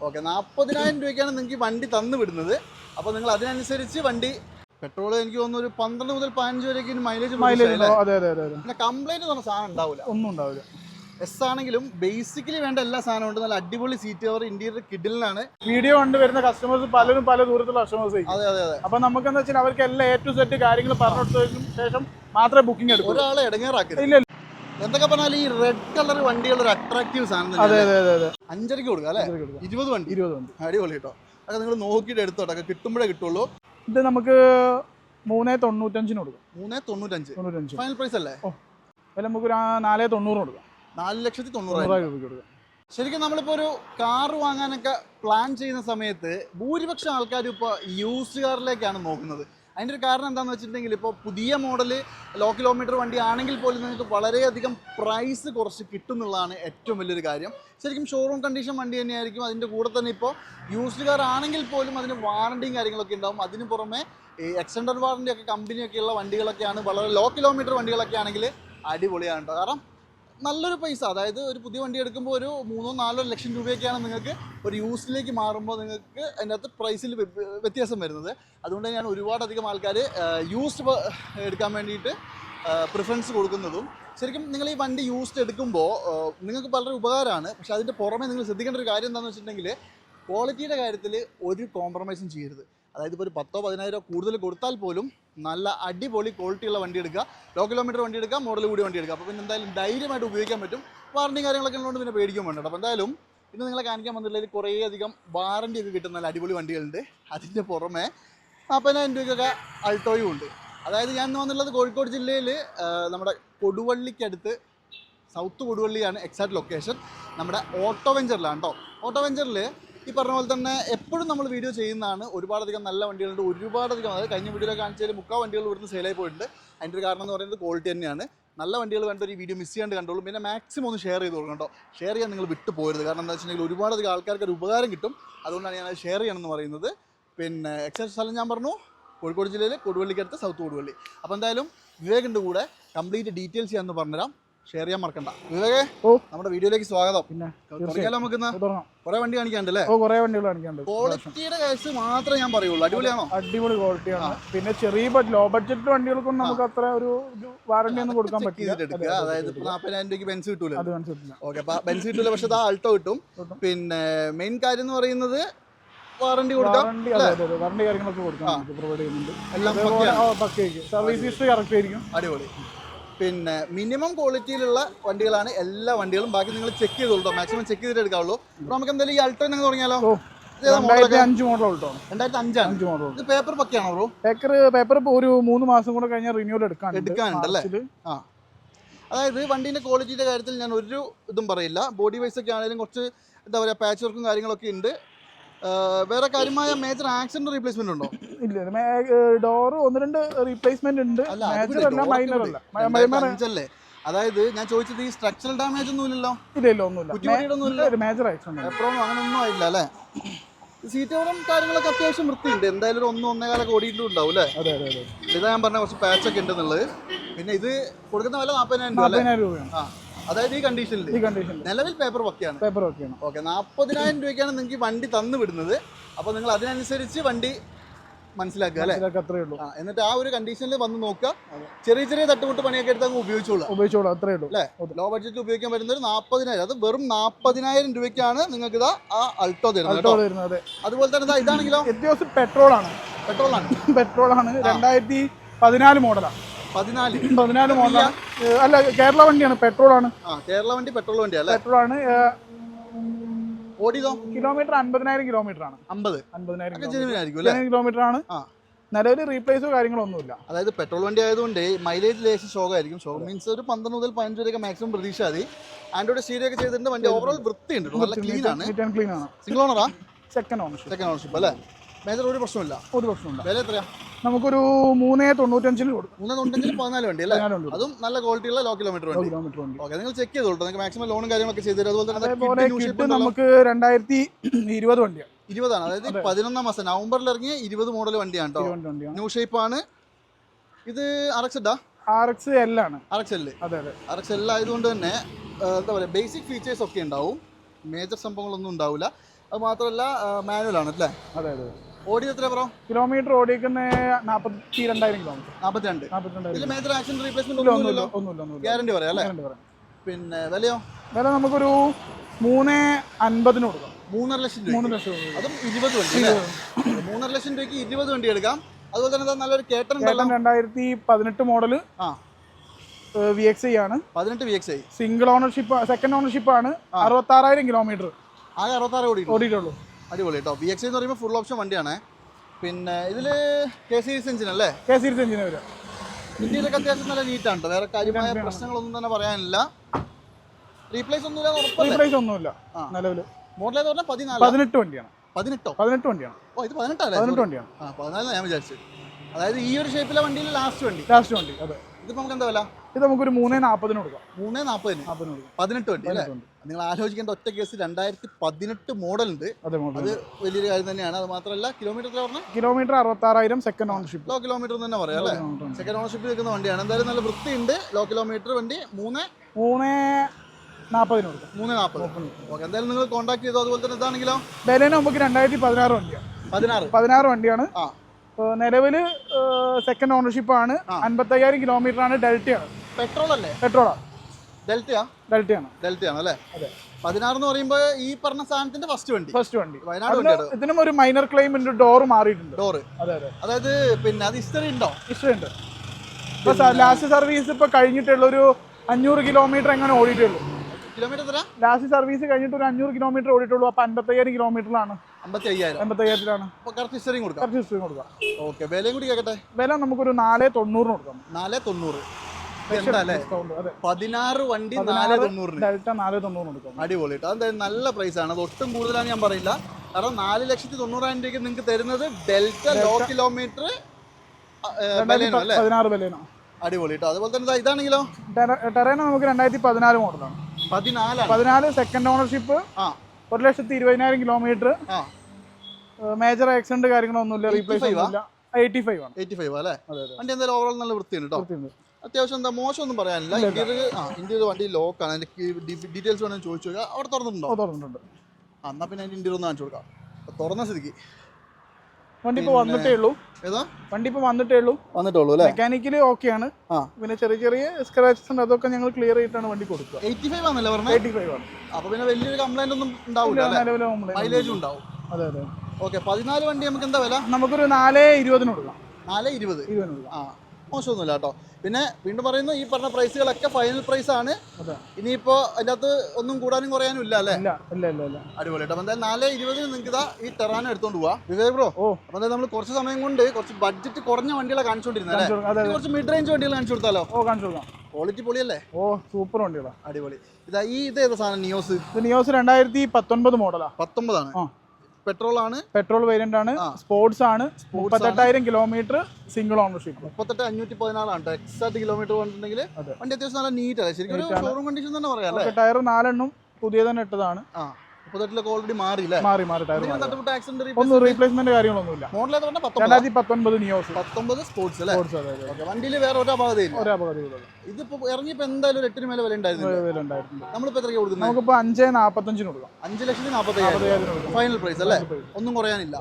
Okay നാൽപ്പതിനായിരം രൂപയ്ക്കാണ് നിങ്ങൾക്ക് വണ്ടി തന്നു വിടുന്നത്. അപ്പോൾ നിങ്ങൾ അതിനനുസരിച്ച് വണ്ടി പെട്രോൾ എനിക്ക് തോന്നുന്നു ഒരു പന്ത്രണ്ട് മുതൽ പതിനഞ്ച് വരെയൊക്കെ മൈലേജ് മൈലേജ് അതെ അതെ അതെ പിന്നെ കംപ്ലൈന്റ് പറഞ്ഞ സാധനം ഉണ്ടാവില്ല ഒന്നും ഉണ്ടാവില്ല എസ് ആണെങ്കിലും ബേസിക്കലി വേണ്ട എല്ലാ സാധനവും ഉണ്ട്. നല്ല അടിപൊളി സീറ്റ് കവർ ഇന്റീരിയർ കിഡിലാണ് വീഡിയോ കണ്ട് വരുന്ന കസ്റ്റമേഴ്സ് പലരും പല ദൂരത്തുള്ള കസ്റ്റമേഴ്സ് അതെ അതെ അതെ. അപ്പൊ നമുക്ക് എന്താ വെച്ചാൽ അവർക്ക് എല്ലാം എ ടു സെറ്റ് കാര്യങ്ങൾ പറഞ്ഞു കൊടുത്തതിനും ശേഷം മാത്രമേ ബുക്കിംഗ് എടുക്കൂ ഒരാളെ ഇടങ്ങേറാക്കരുത്. ഇല്ല. എന്തൊക്കെ പറഞ്ഞാൽ ഈ റെഡ് കളർ വണ്ടികൾ ഒരു അട്രാക്റ്റീവ് സാധനം അതെ അതെ അതെ അതെ. അഞ്ചരക്ക് കൊടുക്കുക അല്ലേ. ഇരുപത് വണ്ടി. ഇരുപത് വണ്ടി. അടിപൊളി കേട്ടോ. അതൊക്കെ നിങ്ങൾ നോക്കിയിട്ട് എടുത്തോട്ടെ. കിട്ടുമ്പോഴേ കിട്ടുള്ളൂ. ഇത് നമുക്ക് മൂന്നേ തൊണ്ണൂറ്റഞ്ചിന് കൊടുക്കാം. മൂന്നേ തൊണ്ണൂറ്റഞ്ച്. തൊണ്ണൂറ്റഞ്ച്. ഫൈനൽ പ്രൈസ് അല്ലേ? അതിൽ നമുക്ക് ഒരു നാലേ തൊണ്ണൂറ് കൊടുക്കാം. നാല് ലക്ഷത്തി തൊണ്ണൂറായിരം രൂപയ്ക്ക് കൊടുക്കാം. ശരിക്കും നമ്മളിപ്പോ ഒരു കാർ വാങ്ങാനൊക്കെ പ്ലാൻ ചെയ്യുന്ന സമയത്ത് ഭൂരിപക്ഷം ആൾക്കാരും ഇപ്പോൾ യൂസ് കാറിലേക്കാണ് നോക്കുന്നത്. അതിന്റെ ഒരു കാരണം എന്താണെന്ന് വെച്ചിട്ടുണ്ടെങ്കിൽ ഇപ്പോൾ പുതിയ മോഡൽ ലോ കിലോമീറ്റർ വണ്ടി ആണെങ്കിൽ പോലും നിങ്ങൾക്ക് വളരെയധികം പ്രൈസ് കുറച്ച് കിട്ടും എന്നുള്ളതാണ് ഏറ്റവും വലിയൊരു കാര്യം. ശരിക്കും ഷോറൂം കണ്ടീഷൻ വണ്ടി തന്നെയായിരിക്കും. അതിന്റെ കൂടെ തന്നെ ഇപ്പോൾ യൂസ്ഡ് കാർ ആണെങ്കിൽ പോലും അതിന് വാറണ്ടിയും കാര്യങ്ങളൊക്കെ ഉണ്ടാവും. അതിന് പുറമെ ഈ എക്സ്റ്റൻഡർ വാറണ്ടി ഒക്കെ കമ്പനിയൊക്കെയുള്ള വണ്ടികളൊക്കെയാണ് വളരെ ലോ കിലോമീറ്റർ വണ്ടികളൊക്കെ ആണെങ്കിൽ അടിപൊളിയാണ് കേട്ടോ. കാരണം നല്ലൊരു പൈസ. അതായത് ഒരു പുതിയ വണ്ടി എടുക്കുമ്പോൾ ഒരു മൂന്നോ നാലോ ലക്ഷം രൂപയൊക്കെയാണ് നിങ്ങൾക്ക് ഒരു യൂസിലേക്ക് മാറുമ്പോൾ നിങ്ങൾക്ക് അതിനകത്ത് പ്രൈസിൽ വ്യത്യാസം വരുന്നത്. അതുകൊണ്ട് തന്നെയാണ് ഒരുപാടധികം ആൾക്കാർ യൂസ്ഡ് എടുക്കാൻ വേണ്ടിയിട്ട് പ്രിഫറൻസ് കൊടുക്കുന്നതും. ശരിക്കും നിങ്ങൾ ഈ വണ്ടി യൂസ്ഡ് എടുക്കുമ്പോൾ നിങ്ങൾക്ക് വളരെ ഉപകാരമാണ്. പക്ഷേ അതിന്റെ പുറമെ നിങ്ങൾ ശ്രദ്ധിക്കേണ്ട ഒരു കാര്യം എന്താണെന്ന് വെച്ചിട്ടുണ്ടെങ്കിൽ ക്വാളിറ്റിയുടെ കാര്യത്തിൽ ഒരു കോംപ്രമൈസും ചെയ്യരുത്. അതായത് ഇപ്പോൾ ഒരു പത്തോ പതിനായിരോ കൂടുതൽ കൊടുത്താൽ പോലും നല്ല അടിപൊളി ക്വാളിറ്റിയുള്ള വണ്ടി എടുക്കുക. ലോ കിലോമീറ്റർ വണ്ടി എടുക്കുക മോഡൽ കൂടി വണ്ടി എടുക്കുക. അപ്പോൾ പിന്നെ എന്തായാലും ധൈര്യമായിട്ട് ഉപയോഗിക്കാൻ പറ്റും. വാറണ്ടി കാര്യങ്ങളൊക്കെ ഉള്ളതുകൊണ്ട് പിന്നെ പേടിക്കാൻ വേണ്ട അപ്പോൾ എന്തായാലും ഇന്ന് നിങ്ങളെ കാണിക്കാൻ വന്നിട്ടുള്ളതിൽ കുറേയധികം വാറണ്ടി ഒക്കെ കിട്ടുന്ന നല്ല അടിപൊളി വണ്ടികളുണ്ട്. അതിന്റെ പുറമെ നാൽപ്പതിനായിരം രൂപയ്ക്കൊക്കെ അൾട്ടോയും ഉണ്ട്. അതായത് ഞാൻ വന്നുള്ളത് കോഴിക്കോട് ജില്ലയിൽ നമ്മുടെ കൊടുവള്ളിക്കടുത്ത് സൗത്ത് കൊടുവള്ളിയാണ് എക്സാക്ട് ലൊക്കേഷൻ നമ്മുടെ ഓട്ടോ വെഞ്ചറിലാണ് കേട്ടോ ഓട്ടോ വെഞ്ചറിൽ ഈ പറഞ്ഞ പോലെ തന്നെ എപ്പോഴും നമ്മൾ വീഡിയോ ചെയ്യുന്നതാണ് ഒരുപാടധികം നല്ല വണ്ടികളുണ്ട് ഒരുപാടധികം. അതായത് കഴിഞ്ഞ വീഡിയോയിൽ കാണിച്ചാൽ മുക്കാൽ വണ്ടികൾ ഇവിടുന്ന് സെയിലായി പോയിട്ടുണ്ട്. അതിന്റെ ഒരു കാരണം എന്ന് പറയുന്നത് ക്വാളിറ്റി തന്നെയാണ്. നല്ല വണ്ടികൾ വേണ്ട ഒരു വീഡിയോ മിസ് ചെയ്യാണ്ട് കണ്ടോളൂ. പിന്നെ മാക്സിമം ഒന്ന് ഷെയർ ചെയ്ത് കൊടുക്കണം കേട്ടോ. ഷെയർ ചെയ്യാൻ നിങ്ങൾ വിട്ടു പോരുത്. കാരണം എന്താ വെച്ചിട്ടുണ്ടെങ്കിൽ ഒരുപാടധികം ആൾക്കാർക്ക് ഒരു ഉപകാരം കിട്ടും. അതുകൊണ്ടാണ് ഞാൻ ഷെയർ ചെയ്യണമെന്ന് പറയുന്നത്. പിന്നെ എക്സൈസ് സ്ഥലം ഞാൻ പറഞ്ഞു. കോഴിക്കോട് ജില്ലയിൽ കൊടുവള്ളിക്കടുത്ത് സൗത്ത് കൊടുവള്ളി. അപ്പോൾ എന്തായാലും വിവേകിന്റെ കൂടെ കംപ്ലീറ്റ് ഡീറ്റെയിൽസ് ചെയ്യാമെന്ന് പറഞ്ഞുതരാം. ഷെയർ ചെയ്യാൻ മറക്കണ്ട. വിവേകേ. നമ്മുടെ വീഡിയോയിലേക്ക് സ്വാഗതം. പിന്നെ തുടങ്ങിയാലോ നമുക്ക് കുറെ വണ്ടി കാണിക്കാണ്ടല്ലേ ഓ കുറേ വണ്ടികൾ കാണിക്കാണ്ട് ക്വാളിറ്റിയുടെ കേസ് മാത്രമേ ഞാൻ പറയുള്ളൂ. അടിപൊളിയാണോ? അടിപൊളി ക്വാളിറ്റിയാണ് പിന്നെ ചെറിയ ലോ ബഡ്ജറ്റ് വണ്ടികൾക്കൊന്നും നമുക്ക് അത്ര ഒരു വാറണ്ടി ഒന്നും കൊടുക്കാൻ പറ്റില്ല. അതായത് ഇപ്പൊ നാൽപ്പതിനായിരം രൂപയ്ക്ക് ബെൻസ് കിട്ടൂല അത് ഓക്കെ ബെൻസ് കിട്ടൂല പക്ഷെ ആ അൾട്ടോ കിട്ടും. പിന്നെ മെയിൻ കാര്യം എന്ന് പറയുന്നത് വാറണ്ടി കൊടുക്കാം വാറണ്ടി അതെ അതെ അതെ. കാര്യങ്ങളൊക്കെ നമുക്ക് പ്രൊവൈഡ് ചെയ്യുന്നുണ്ട്. എല്ലാം സർവീസ് ഹിസ്റ്ററി കറക്റ്റ് ആയിരിക്കും. അടിപൊളി. പിന്നെ മിനിമം ക്വാളിറ്റിയിലുള്ള വണ്ടികളാണ് എല്ലാ വണ്ടികളും. ബാക്കി നിങ്ങൾ ചെക്ക് ചെയ്തോളൂ മാക്സിമം ചെക്ക് ചെയ്തിട്ട് എടുക്കാവുള്ളൂ. അപ്പൊ നമുക്ക് എന്തായാലും ഈ അൾട്ടോ നിങ്ങൾ തുടങ്ങിയാലോ? ഓ ഇത് ഏതാ model രണ്ടായിരത്തി അഞ്ച് മോഡൽ കേട്ടോ രണ്ടായിരത്തി അഞ്ചാണ്. അഞ്ച് മോഡൽ ഇത് പേപ്പർ പക്കയാണോ ബ്രോ പേപ്പർ പേപ്പർ ഇപ്പോൾ ഒരു മൂന്ന് മാസം കൂടെ കഴിഞ്ഞാൽ റിന്യൂവൽ എടുക്കാൻ എടുക്കാനുണ്ടല്ലേ? ആ. അതായത് വണ്ടീന്റെ ക്വാളിറ്റിയുടെ കാര്യത്തിൽ ഞാൻ ഒരു ഇതും പറയില്ല. ബോഡി വൈസ് ഒക്കെ ആണെങ്കിലും കുറച്ച് എന്താ പറയുക പാച്ച് വർക്കും കാര്യങ്ങളൊക്കെ ഉണ്ട്. വേറെ കാര്യമായ മേജർ ആക്സിഡന്റ് റീപ്ലേസ്മെന്റ് ഉണ്ടോ? ഇല്ല ഡോർ ഒന്ന് രണ്ട് റീപ്ലേസ്മെന്റ് ഉണ്ട്. മൈനർ അല്ല അതായത് ഞാൻ ചോദിച്ചത് ഈ സ്ട്രക്ചറൽ ഡാമേജ് ഒന്നും ഇല്ലല്ലോ? ഇല്ല ഇല്ല ഒന്നുമില്ല. ഒരു മേജർ ആക്സിഡന്റ് എപ്പോഴും അങ്ങനൊന്നും ആയില്ല അല്ലേ? സീറ്റ് കവറും കാര്യങ്ങളൊക്കെ അത്യാവശ്യം വൃത്തിയുണ്ട്. എന്തായാലും ഒരു ഒന്നും ഒന്നേ കാലൊക്കെ ഓടിയിട്ടുണ്ടാവും അല്ലേ? അതെ അതെ അതെ. ഇതാ ഞാൻ പറഞ്ഞ കുറച്ച് പാച്ചൊക്കെ ഉണ്ടെന്നുള്ളത്. പിന്നെ ഇത് കൊടുക്കുന്ന വില നാൽപ്പതിനായിരം രൂപ രൂപയാണ്. ആ. അതായത് ഈ കണ്ടീഷനിൽ ഈ കണ്ടീഷനിൽ നിലവിൽ പേപ്പർ വക്കിയാണ് പേപ്പർ ഒക്കെയാണ് ഓക്കെ നാൽപ്പതിനായിരം രൂപയ്ക്കാണ് നിങ്ങൾക്ക് വണ്ടി തന്നു വിടുന്നത്. അപ്പോൾ നിങ്ങൾ അതിനനുസരിച്ച് വണ്ടി മനസ്സിലാക്കുക അല്ലേ? അത്രേ ഉള്ളൂ. എന്നിട്ട് ആ ഒരു കണ്ടീഷനിൽ വന്ന് നോക്കുക. ചെറിയ ചെറിയ തട്ടുമുട്ട് പണിയൊക്കെ എടുത്ത് അങ്ങ് ഉപയോഗിച്ചോളൂ ഉപയോഗിച്ചോളൂ അത്രേ ഉള്ളൂ. അല്ലേ? ലോ ബഡ്ജറ്റിൽ ഉപയോഗിക്കാൻ പറ്റുന്ന ഒരു നാൽപ്പതിനായിരം അത് വെറും നാൽപ്പതിനായിരം രൂപയ്ക്കാണ് നിങ്ങൾക്ക് ഇതാ ആ അൾട്ടോ തരുന്നത് അതുപോലെ തന്നെ ഇതാ ഇതാണെങ്കിലോ വ്യത്യാസം പെട്രോളാണ് പെട്രോളാണ് പെട്രോളാണ് രണ്ടായിരത്തി പതിനാല് മോഡലാണ് പതിനാല്. പതിനാല് മോഡലാണ്. അല്ല കേരള വണ്ടിയാണ്. പെട്രോളാണ്. ആ കേരള വണ്ടി പെട്രോൾ വണ്ടിയാണ് അല്ലേ? പെട്രോളാണ് ഓടിയതോ? കിലോമീറ്റർ അൻപതിനായിരം കിലോമീറ്റർ. ആണ് അമ്പത് അൻപതിനായിരം കിലോമീറ്റർ ആണ്. നിലവിൽ റീപ്ലേസോ കാര്യങ്ങളോ ഒന്നുമില്ല. അതായത് പെട്രോൾ വണ്ടി ആയതുകൊണ്ട് മൈലേജ് ലേശം ഷോക്കായിരിക്കും. ഷോ മീൻസ് ഒരു പന്ത്രണ്ട് മുതൽ പതിനഞ്ച് വരെയൊക്കെ മാക്സിമം പ്രതീക്ഷ മതി. ആൻഡ്രോയിഡ് സ്റ്റീരിയോ ഒക്കെ ചെയ്തിട്ടുണ്ട്. വണ്ടി ഓവറോൾ വൃത്തിയുണ്ട്. നല്ല ക്ലീൻ ആണ്. ക്ലീൻ ആണ്. സിംഗിൾ ഓണറാ സെക്കൻഡ് ഓണർഷിപ്പ് സെക്കൻഡ് ഓണർഷിപ്പ് അല്ലേ? മേജർ ഒരു പ്രശ്നമില്ല ഒരു പ്രശ്നമില്ല വില എത്രയാ? നമുക്കൊരു മൂന്നേ തൊണ്ണൂറ്റഞ്ചിന് കൊടുക്കും. മൂന്നേ തൊണ്ണൂറ്റഞ്ചിൽ പതിനാല് വണ്ടി അല്ലേ? അതും നല്ല ക്വാളിറ്റിയുള്ള ലോ കിലോമീറ്റർ വണ്ടി. കിലോമീറ്റർ വണ്ടി. ഓക്കെ നിങ്ങൾ ചെക്ക് ചെയ്തോളൂ നിങ്ങൾക്ക് മാക്സിമം ലോണും കാര്യങ്ങളൊക്കെ ചെയ്തു അതുപോലെ തന്നെ. നമുക്ക് രണ്ടായിരത്തി ഇരുപത് വണ്ടിയാണ്. ഇരുപതാണ്. അതായത് പതിനൊന്നാം മാസം നവംബറിൽ ഇറങ്ങിയ ഇരുപത് മോഡൽ വണ്ടിയാണ് കേട്ടോ ന്യൂ ഷേപ്പ് ആണ്. ഇത് അറക്സഡാ ആർ എക്സ് ആർഎക്സ് എൽ അതെ അതെ. എൽ ആയതുകൊണ്ട് തന്നെ എന്താ പറയുക ബേസിക് ഫീച്ചേഴ്സ് ഒക്കെ ഉണ്ടാവും. മേജർ സംഭവങ്ങളൊന്നും ഉണ്ടാവില്ല അത് മാത്രമല്ല മാനുവൽ ആണ് അല്ലേ? അതെ അതെ. ഓടിയത് എത്ര ബ്രോ കിലോമീറ്റർ ഓടിക്കുന്ന നാൽപ്പത്തി രണ്ടായിരം കിലോമീറ്റർ നാൽപ്പത്തിരണ്ട് നാൽപ്പത്തിരണ്ടായിരം ഇതിൽ മേജർ ആക്ഷൻ റീപ്ലേസ്മെന്റ് ഇല്ല ഒന്നുമില്ലല്ലോ. ഒന്നുമില്ല ഒന്നുമില്ല. ഒന്നുമില്ല ഗ്യാരണ്ടി പറയാം അല്ലേ? പിന്നെ വിലയോ? വില നമുക്കൊരു മൂന്ന് അൻപതിന് കൊടുക്കാം. മൂന്നര ലക്ഷം രൂപ മൂന്ന് ലക്ഷം അതും ഇരുപത് വണ്ടി മൂന്നര ലക്ഷം രൂപയ്ക്ക് ഇരുപത് വണ്ടി എടുക്കാം. അതുപോലെ തന്നെ നല്ലൊരു കേട്ടൻ രണ്ടായിരത്തി പതിനെട്ട് മോഡൽ ആ. വി എക്സ് ഐ ആണ്. പതിനെട്ട് V X I single ownership second ownership ആണ്. അറുപത്തി ആറായിരം കിലോമീറ്റർ ആകെ അറുപത്താറ് ഓടി ഓടിയിട്ടുള്ളൂ. അടിപൊളി കേട്ടോ. ബി എക്സ് എന്ന് പറയുമ്പോൾ ഫുൾ ഓപ്ഷൻ വണ്ടിയാണ്. പിന്നെ ഇതിൽ കെ സീരീസ് എഞ്ചിൻ അല്ലേ? കെ സീരീസ് എഞ്ചിൻ വരും. ഇന്ത്യയിലൊക്കെ അത്യാവശ്യം നല്ല നീറ്റാണ് ട്ടോ. വേറെ കാര്യമായ പ്രശ്നങ്ങളൊന്നും തന്നെ പറയാനില്ല. റീപ്ലേസ് ഒന്നുമില്ല റീപ്ലേസ് ഒന്നുമില്ല. നിലവിൽ മോഡൽ മോഡലേന്ന് പറഞ്ഞാൽ പതിനാല്? പതിനെട്ട് വണ്ടിയാണ്. പതിനെട്ടോ? പതിനെട്ട് വണ്ടിയാണ്. ഓ ഇത് പതിനെട്ടല്ലേ പതിനെട്ട് വണ്ടിയാണ്. ആ പതിനാലാണ് ഞാൻ വിചാരിച്ചത്. അതായത് ഈ ഒരു ഷേപ്പിലെ വണ്ടിയിൽ ലാസ്റ്റ് വണ്ടി. ലാസ്റ്റ് വണ്ടി അതെ. ഇതിപ്പോൾ നമുക്ക് എന്താ വില? ഇത് നമുക്കൊരു മൂന്നേ നാൽപ്പതിന് കൊടുക്കാം. മൂന്നേ നാൽപ്പതിന് നാൽപ്പതിന് കൊടുക്കാം. പതിനെട്ട് വണ്ടി അല്ലേ? നിങ്ങൾ ആലോചിക്കേണ്ട ഒറ്റ കേസ് രണ്ടായിരത്തി പതിനെട്ട് മോഡൽ ഉണ്ട്. അത് വലിയൊരു കാര്യം തന്നെയാണ്. അത് മാത്രമല്ല കിലോമീറ്റർ എത്ര പറഞ്ഞാൽ കിലോമീറ്റർ അറുപത്താറായിരം സെക്കൻഡ് ഓണർഷിപ്പ് ലോ കിലോമീറ്റർ തന്നെ പറയാം അല്ലേ? സെക്കൻഡ് ഓണർഷിപ്പ് നിൽക്കുന്ന വണ്ടിയാണ്. എന്തായാലും നല്ല വൃത്തിയുണ്ട്. ലോ കിലോമീറ്റർ വണ്ടി മൂന്ന് മൂന്ന് നാൽപ്പതിന് കൊടുക്കാം. മൂന്ന് നാൽപ്പത് ഓക്കെ എന്തായാലും നിങ്ങൾ കോൺടാക്ട് ചെയ്തോ അതുപോലെ തന്നെ ഇതാണെങ്കിലോ? ബലേന നമുക്ക് രണ്ടായിരത്തി പതിനാറ് വണ്ടിയാണ്. പതിനാറ്. പതിനാറ് വണ്ടിയാണ്. ആ. നിലവിൽ സെക്കൻഡ് ഓണർഷിപ്പ് ആണ്. അൻപത്തയ്യായിരം കിലോമീറ്റർ ആണ് ഡെൽറ്റയാണ്. പെട്രോൾ അല്ലേ? പെട്രോളാണ് ഡെൽറ്റയാ? ഡെൽറ്റയാണ്. ഡെൽറ്റയാണ് അല്ലേ? അതെ. പതിനാറ് എന്ന് പറയുമ്പോൾ ഈ പറഞ്ഞ സാധനത്തിന്റെ ഫസ്റ്റ് വണ്ടി. ഫസ്റ്റ് വണ്ടി. വയനാട് ഇതിനും ഒരു മൈനർ ക്ലെയിം ഉണ്ട്. ഡോർ മാറിയിട്ടുണ്ട്. ഡോറ് അതെ അതെ. അതായത് പിന്നെ അത് ഹിസ്റ്ററി ഉണ്ടോ? ഇഷ്ടമുണ്ട് ഇപ്പൊ ലാസ്റ്റ് സർവീസ് ഇപ്പൊ കഴിഞ്ഞിട്ടുള്ള ഒരു അഞ്ഞൂറ് കിലോമീറ്റർ എങ്ങനെ ഓടിയിട്ടുള്ളൂ. കിലോമീറ്റർ ലാസ്റ്റ് സർവീസ് കഴിഞ്ഞിട്ട് ഒരു അഞ്ഞൂറ് കിലോമീറ്റർ ഓടിയിട്ടുള്ളൂ. അപ്പൊ അൻപത്തയ്യായിരം കിലോമീറ്ററിലാണ് അമ്പത്തി അയ്യായിരം അൻപത്തയ്യായിരത്തിലാണ് അപ്പോൾ കറക്റ്റ് ഹിസ്റ്ററിയും കൊടുക്കാം. കൊടുക്കാം. ഓക്കെ വിലയും കൂടി കേൾക്കട്ടെ വില നമുക്കൊരു നാല് തൊണ്ണൂറിന് കൊടുക്കാം. നാല് തൊണ്ണൂറ്. പതിനാറ് വണ്ടി നാല് തൊണ്ണൂറിന്. അടിപൊളി അതെന്തായാലും നല്ല പ്രൈസ് ആണ്. അത് ഒട്ടും കൂടുതലാണ് ഞാൻ പറയില്ല. കാരണം നാല് ലക്ഷത്തി തൊണ്ണൂറായിരം രൂപയ്ക്ക് നിങ്ങൾക്ക് തരുന്നത് ഡെൽറ്റ ലോ കിലോമീറ്റർ പതിനാറ് അടിപൊളി കേട്ടോ അതുപോലെ തന്നെ ഇതാണെങ്കിലോ? ടെറേന നമുക്ക് രണ്ടായിരത്തി പതിനാല് മോഡലാണ് പതിനാല് പതിനാല് സെക്കൻഡ് ഓണർഷിപ്പ് ആ. ഒരു ലക്ഷത്തി ഇരുപതിനായിരം കിലോമീറ്റർ മേജർ ആക്സിഡന്റ് കാര്യങ്ങളൊന്നുമില്ല റീപ്ലേസ് 85 എയ്റ്റി ഫൈവ് ആണ്. എയ്റ്റി ഫൈവ് അല്ലേ? അതെ അതെ വണ്ടി എന്തായാലും ഓവറോൾ നല്ല വൃത്തിയുണ്ട് കേട്ടോ വൃത്തിയുണ്ട്. അത്യാവശ്യം എന്താ മോശമൊന്നും പറയാനില്ല. ഇന്ത്യയിൽ ആ ഇന്ത്യയിൽ വണ്ടി ലോക്കാണ് അതിന്റെ ഡീറ്റെയിൽസ് വേണമെങ്കിൽ ചോദിച്ചു അവിടെ തുറന്നിട്ടുണ്ടോ? തുറന്നിട്ടുണ്ട്. എന്നാ പിന്നെ അതിന്റെ ഇന്ത്യയിൽ ഒന്ന് കാണിച്ചു കൊടുക്കാം. തുറന്ന സ്ഥിതിക്ക്. വണ്ടി ഇപ്പൊ വന്നിട്ടേ ഉള്ളൂ. ഏതാ? വണ്ടി ഇപ്പൊ വന്നിട്ടേ ഉള്ളൂ വന്നിട്ടുള്ളൂ അല്ലേ? മെക്കാനിക്കലി ഓക്കെയാണ്. ആണ് പിന്നെ ചെറിയ ചെറിയ സ്ക്രാച്ചസ് ഉണ്ട്. അതൊക്കെ ഞങ്ങൾ ക്ലിയർ ചെയ്തിട്ടാണ് വണ്ടി കൊടുക്കുക. എയ്റ്റി ഫൈവ് ആണല്ലേ പറഞ്ഞത് എയ്റ്റി ഫൈവ് ആണ്. അപ്പൊ പിന്നെ വലിയൊരു കംപ്ലൈന്റ് ഒന്നും ഉണ്ടാവില്ല മൈലേജും ഉണ്ടാവും. അതെ അതെ. ഓക്കെ പതിനാല് വണ്ടി നമുക്ക് എന്താ വില? നമുക്കൊരു നാല് ഇരുപതിന് കൊടുക്കാം. നാല് ഇരുപത്. ഇരുപതിന് കൊടുക്കാം. ആ. മോശമൊന്നുമില്ല കേട്ടോ പിന്നെ വീണ്ടും പറയുന്നു ഈ പറഞ്ഞ പ്രൈസുകളൊക്കെ ഫൈനൽ പ്രൈസ് ആണ്. ഇനിയിപ്പോ അതിനകത്ത് ഒന്നും കൂടാനും കുറയാനും ഇല്ല അല്ലേ? അടിപൊളി കേട്ടോ എന്തായാലും നാല് ഇരുപതിന് നിങ്ങൾക്ക് ഇതാ ഈ ടെറാന എടുത്തോണ്ട് പോവാ. വിവേക് ബ്രോ അപ്പൊ നമ്മൾ കുറച്ച് സമയം കൊണ്ട് കുറച്ച് ബഡ്ജറ്റ് കുറഞ്ഞ വണ്ടികളെ കാണിച്ചുകൊണ്ടിരുന്നത് കുറച്ച് മിഡ് റേഞ്ച് വണ്ടികൾ കാണിച്ചു കൊടുത്താലോ? ഓ കാണിച്ചു കൊടുക്കാം. ക്വാളിറ്റി പൊളിയല്ലേ? ഓ സൂപ്പർ വണ്ടികളാണ് അടിപൊളി. ഇതാ ഈ ഇത് ഏതാ സാധനം നിയോസ് നിയോസ് രണ്ടായിരത്തി പത്തൊൻപത് മോഡലാ പത്തൊമ്പതാണ്. പെട്രോൾ ആണ് പെട്രോൾ വേരിയന്റ് ആണ് സ്പോർട്സ് ആണ് മുപ്പത്തെട്ടായിരം കിലോമീറ്റർ സിംഗിൾ ഓണർഷിപ്പ് മുപ്പത്തെട്ട് അഞ്ഞൂറ്റി പതിനാറാണ് കേട്ടോ എക്സാക്ട് കിലോമീറ്റർ പറഞ്ഞിട്ടുണ്ടെങ്കിൽ വണ്ടി അത്യാവശ്യം നല്ല നീറ്റ് ആണ് ശരിക്കും ഷോറൂം കണ്ടീഷൻ തന്നെ പറയാം ടയർ നാലെണ്ണം പുതിയ തന്നെ ഇട്ടതാണ്. ആ. മുപ്പത്തെട്ടിലൊക്കെ ഓൾറെഡി മാറി അല്ലേ മാറി മാറി. ടയർ തട്ടുമുട്ട് ആക്സിഡന്റ് ഒന്നും റീപ്ലേസ്മെന്റ് കാര്യങ്ങളൊന്നുമില്ല. മോഡൽ ഏതാ പറഞ്ഞാൽ പത്തൊമ്പത്. രണ്ടായിരത്തി പത്തൊൻപത് നിയോസ് പത്തൊമ്പത് സ്പോർട്സ് അല്ലേ? വണ്ടിയിൽ വേറെ ഒരു അപാകതയില്ല ഒരു അപകടം ഇതിപ്പോ ഇറങ്ങിയപ്പോ എന്തായാലും ഒരു എട്ടിന് മേലെ വില ഉണ്ടായിരുന്നില്ല. ഉണ്ടായിട്ടുണ്ട്. നമ്മളിപ്പോ എത്രയ്ക്ക് കൊടുക്കുന്നത്? നമുക്കിപ്പോ അഞ്ച് നാപ്പത്തഞ്ചിന് കൊടുക്കാം. അഞ്ച് ലക്ഷത്തി നാപ്പത്തി ഫൈനൽ പ്രൈസ് അല്ലേ? ഒന്നും കുറയാനില്ല.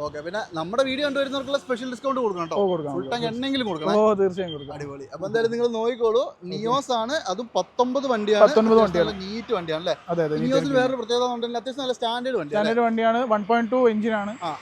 ഓക്കെ പിന്നെ നമ്മുടെ വീഡിയോ കണ്ടുവരുന്നവർക്കുള്ള സ്പെഷ്യൽ ഡിസ്കൗണ്ട് കൊടുക്കണം കേട്ടോ. കൊടുക്കാം ഫുൾ ടാങ്ക് എണ്ണെങ്കിലും കൊടുക്കണം. ഓ തീർച്ചയായും കൊടുക്കാം അടിപൊളി. അപ്പൊ എന്തായാലും നിങ്ങൾ നോക്കിക്കോളൂ. നിയോസ് ആണ്. അതും പത്തൊമ്പത് വണ്ടിയാണ്. 19 വണ്ടിയാണ്. നീറ്റ് വണ്ടിയാണ് അല്ലേ? നിയോസിൽ വേറൊരു പ്രത്യേകത ഉണ്ടെങ്കിൽ അത്യാവശ്യം നല്ല സ്റ്റാൻഡേർഡ് വണ്ടിയാണ് സ്റ്റാൻഡേർഡ് വണ്ടിയാണ്. വൺ പോയിന്റ് ടു എഞ്ചിനാണ് ആ.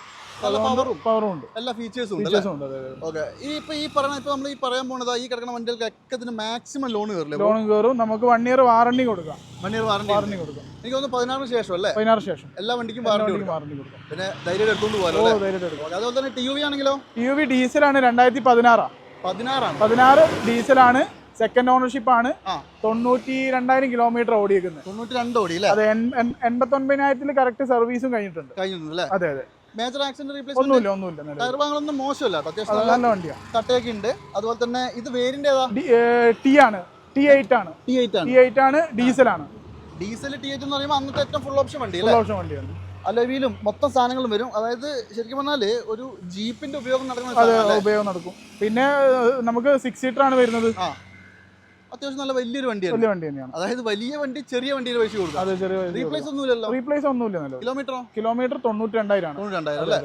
നല്ല പവറും പവറും ഉണ്ട്. എല്ലാ ഫീച്ചേഴ്സും ഉണ്ട് അല്ലേ? ഫീച്ചേഴ്സും ഉണ്ട് അതെ അതെ. ഓക്കെ ഈ ഇപ്പൊ ഈ ഇപ്പൊ നമ്മൾ ഈ പറയാൻ പോണത് ഈ കിടക്കുന്ന വണ്ടികൾക്കൊക്കെ ഇതിന് മാക്സിമം ലോൺ കയറില്ലേ ലോൺ കയറും നമുക്ക് വൺ ഇയർ വാറണ്ടി കൊടുക്കാം. വൺ ഇയർ വാറണ്ടി വാറണ്ടി കൊടുക്കാം. എനിക്ക് തോന്നുന്നു പതിനാറിന് ശേഷം അല്ലേ? പതിനാറ് ശേഷം. എല്ലാ വണ്ടിക്കും വാറണ്ടി വാറണ്ടി കൊടുക്കാം. പിന്നെ ധൈര്യം എടുത്തോണ്ട് പോകാലോ ഓ അല്ലേ? ധൈര്യമായിട്ട് അതുപോലെ തന്നെ ടി യു വി ആണെങ്കിലോ? യു വി ഡീസലാണ് രണ്ടായിരത്തി പതിനാറാണ്. പതിനാറാണ് പതിനാറ് ഡീസലാണ്. സെക്കൻഡ് ഓണർഷിപ്പ് ആണ്. തൊണ്ണൂറ്റി രണ്ടായിരം കിലോമീറ്റർ ഓടിയേക്കുന്നത്. തൊണ്ണൂറ്റി രണ്ട് ഓടി അല്ലേ? എൺപത്തി ഒൻപതിനായിരത്തിൽ കറക്റ്റ് സർവീസും കഴിഞ്ഞിട്ടുണ്ട് അല്ലേ? അതെ അതെ. മേജർ ആക്സിഡന്റ് റീപ്ലേസ്മെന്റ് ഒന്നുമില്ല ഒന്നുമില്ല ടയർ ഭാഗങ്ങളൊന്നും മോശമല്ല. കേട്ടോ. അത്യാവശ്യം അത് നല്ല നല്ല വണ്ടിയാണ് തട്ടയൊക്കെ ഉണ്ട്. അതുപോലെ തന്നെ ഇത് വേരിന്റെ ഏതാ? ടി ആണ്. ടി എയ്റ്റ് ആണ്. ടി എയ്റ്റ് ആണ്. ടി എയ്റ്റ് ആണ് ഡീസലാണ് ഡീസൽ ടി എയ്റ്റ് എന്ന് പറയുമ്പോൾ അന്നത്തെ ഏറ്റവും ഫുൾ ഓപ്ഷൻ വണ്ടി ഫുൾ അല്ലേ ഓപ്ഷൻ വണ്ടിയാണ്. അലവിയിലും മൊത്തം സാധനങ്ങളും വരും. അതായത് ശരിക്കും പറഞ്ഞാൽ ഒരു ജീപ്പിന്റെ ഉപയോഗം നടക്കുന്ന അത് സാധനം അല്ലേ? ഉപയോഗം നടക്കും. പിന്നെ ഏഹ്, നമുക്ക് സിക്സ് സീറ്റർ ആണ് വരുന്നത്. ആ. അത്യാവശ്യം നല്ല വലിയൊരു വണ്ടിയാണ് വലിയ വണ്ടി തന്നെയാണ്. അതായത് വലിയ വണ്ടി ചെറിയ വണ്ടിയിൽ പൈസ കൊടുക്കും. അതെ ചെറിയ റീപ്ലേസ് ഒന്നുമില്ലല്ലോ? റീപ്ലേസ് ഒന്നുമില്ല കിലോമീറ്ററോ കിലോമീറ്റർ തൊണ്ണൂറ്റി രണ്ടായിരം ആണ്. തൊണ്ണൂറ്റി രണ്ടായിരം അല്ലേ?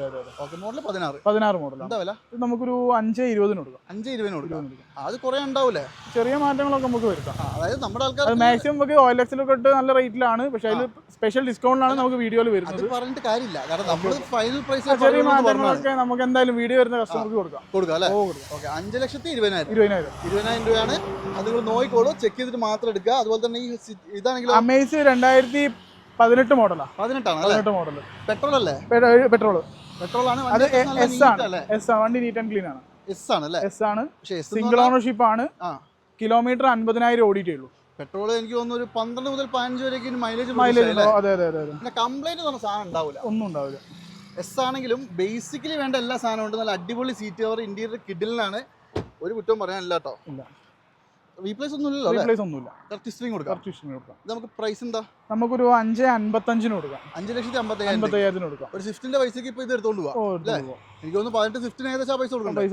ഓക്കെ മോഡൽ പതിനാറ്. പതിനാറ് മോഡലാണ് എന്താ വില? ഇത് നമുക്കൊരു അഞ്ച് ഇരുപതിന് കൊടുക്കാം. അഞ്ച് ഇരുപതിന് കൊടുക്കാം. അത് കുറെ ഉണ്ടാവില്ലേ ചെറിയ മാറ്റങ്ങളൊക്കെ നമുക്ക് വരുത്താം. അതായത് നമ്മുടെ ആൾക്കാർ മാക്സിമം നമുക്ക് ഓയിൽ എക്സിലൊക്കെ ഇട്ട് നല്ല റേറ്റിലാണ് പക്ഷേ അതിൽ സ്പെഷ്യൽ ഡിസ്കൗണ്ടിലാണ് നമുക്ക് വീഡിയോയിൽ വരുന്നത്. പറഞ്ഞിട്ട് കാര്യമില്ല. കാരണം നമ്മൾ ഫൈനൽ പ്രൈസ് ചെറിയ മാറ്റങ്ങളൊക്കെ നമുക്ക് എന്തായാലും വീഡിയോ വരുന്ന കസ്റ്റമർക്ക് കൊടുക്കാം. കൊടുക്കാം അല്ലേ? ഓക്കെ അഞ്ച് ലക്ഷത്തി ഇരുപതിനായിരം. ഇരുപതിനായിരം. ഇരുപതിനായിരം രൂപയാണ്. അത് നിങ്ങൾ നോക്കിക്കോളൂ ചെക്ക് ചെയ്തിട്ട് മാത്രം എടുക്കുക. അതുപോലെ തന്നെ ഈ ഇതാണെങ്കിലും അമേസ് രണ്ടായിരത്തി പതിനെട്ട് മോഡലാ പതിനെട്ടാണ് പതിനെട്ട് മോഡൽ പെട്രോൾ അല്ലേ? പെട്രോൾ പെട്രോൾ ആണ്. അത് എസ് ആണ്. എസ് ആണ്. വണ്ടി നീറ്റ് ആൻഡ് ക്ലീൻ ആണ്. എസ് ആണ് അല്ലേ? എസ് ആണ്. സിംഗിൾ ഓണർഷിപ്പ് ആണ്. കിലോമീറ്റർ അൻപതിനായിരം ഓടിയിട്ടേ ഉള്ളൂ പെട്രോൾ എനിക്ക് തോന്നുന്നു ഒരു പന്ത്രണ്ട് മുതൽ പതിനഞ്ച് വരെയൊക്കെ മൈലേജ് മൈലേജ് അതെ അതെ അതെ പിന്നെ കംപ്ലൈന്റ് പറഞ്ഞ സാധനം ഉണ്ടാവില്ല ഒന്നും ഉണ്ടാവില്ല എസ് ആണെങ്കിലും ബേസിക്കലി വേണ്ട എല്ലാ സാധനവും ഉണ്ട്. നല്ല അടിപൊളി സീറ്റ് കവർ ഇന്റീരിയർ കിഡിലാണ് ഒരു കുറ്റവും പറയാനില്ല കേട്ടോ. ഇല്ല. റീപ്ലേസ് റീപ്ലേസ് ഒന്നുമില്ല കറക്റ്റ് സ്ട്രിങ് കൊടുക്കാം. കൊടുക്കാം. നമുക്ക് പ്രൈസ് എന്താ? നമുക്കൊരു അഞ്ച് അൻപത്തഞ്ചിന് കൊടുക്കാം. അഞ്ച് ലക്ഷത്തി അമ്പത്തയ്യായിരം രൂപ. കൊടുക്കാം. ഒരു സ്വിഫ്റ്റിന്റെ പൈസക്ക് ഇപ്പൊ ഇത് എടുത്തോണ്ട് പോവാം എനിക്ക് തോന്നുന്നു പതിനെട്ട് സ്വിഫ്റ്റിന് ഏകദേശം ആ പൈസ കൊടുക്കണം പൈസ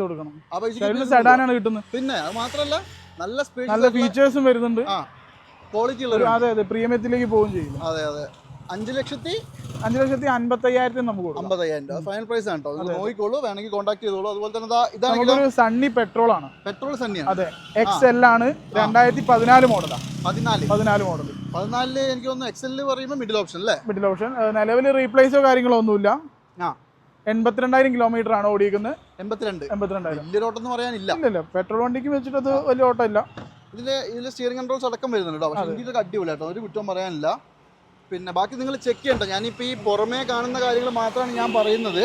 ആ സെഡാനാണ് കിട്ടുന്നത്. പിന്നെ അത് മാത്രമല്ല നല്ല നല്ല ഫീച്ചേഴ്സും വരുന്നുണ്ട്. ആ ക്വാളിറ്റി ഉള്ള അതെ അതെ പ്രീമിയത്തിലേക്ക് പോവുകയും ചെയ്യും. അതെ അതെ. അഞ്ച് ലക്ഷത്തി അഞ്ച് ലക്ഷത്തി അൻപത്തയ്യായിരത്തിന് നമുക്ക് അമ്പത്തയ്യായിരം രൂപ. ഫൈനൽ പ്രൈസ് ആണ് കേട്ടോ നോക്കിക്കോളൂ. വേണമെങ്കിൽ കോൺടാക്ട് ചെയ്തോളൂ. അതുപോലെ തന്നെ ഇതാണെങ്കിലോ നമുക്കൊരു സണ്ണി പെട്രോൾ ആണ്. പെട്രോൾ സണ്ണി അതെ എക്സ് എൽ ആണ് രണ്ടായിരത്തി പതിനാല് മോഡലാണ് പതിനാല്. പതിനാല് മോഡൽ പതിനാലിൽ എനിക്ക് തോന്നുന്നു എക്സെൽ പറയുമ്പോൾ മിഡിൽ ഓപ്ഷൻ അല്ലേ? മിഡിൽ ഓപ്ഷൻ നിലവിൽ റീപ്ലേസോ കാര്യങ്ങളോ ഒന്നുമില്ല. ആ. എൺപത്തിരണ്ടായിരം കിലോമീറ്റർ ആണ് ഓടിക്കുന്നത് എൺപത്തിരണ്ട്. എൺപത്തിരണ്ടായിരം. വലിയ ഓട്ടം എന്ന് പറയാനില്ല. ഇല്ല പെട്രോൾ വണ്ടിക്ക് വെച്ചിട്ട് അത് വലിയ ഓട്ടം ഇല്ല ഇതിൽ ഇതിൽ സ്റ്റിയറിംഗ് കൺട്രോൾസ് അടക്കം വരുന്നുണ്ട് കേട്ടോ പക്ഷേ ഇന്ത്യയിലൊക്കെ അടിപൊളി കേട്ടോ ഒരു കുറ്റം പറയാനില്ല. പിന്നെ ബാക്കി നിങ്ങൾ ചെക്ക് ചെയ്യണ്ട. ഞാനിപ്പോൾ ഈ പുറമേ കാണുന്ന കാര്യങ്ങൾ മാത്രമാണ് ഞാൻ പറയുന്നത്.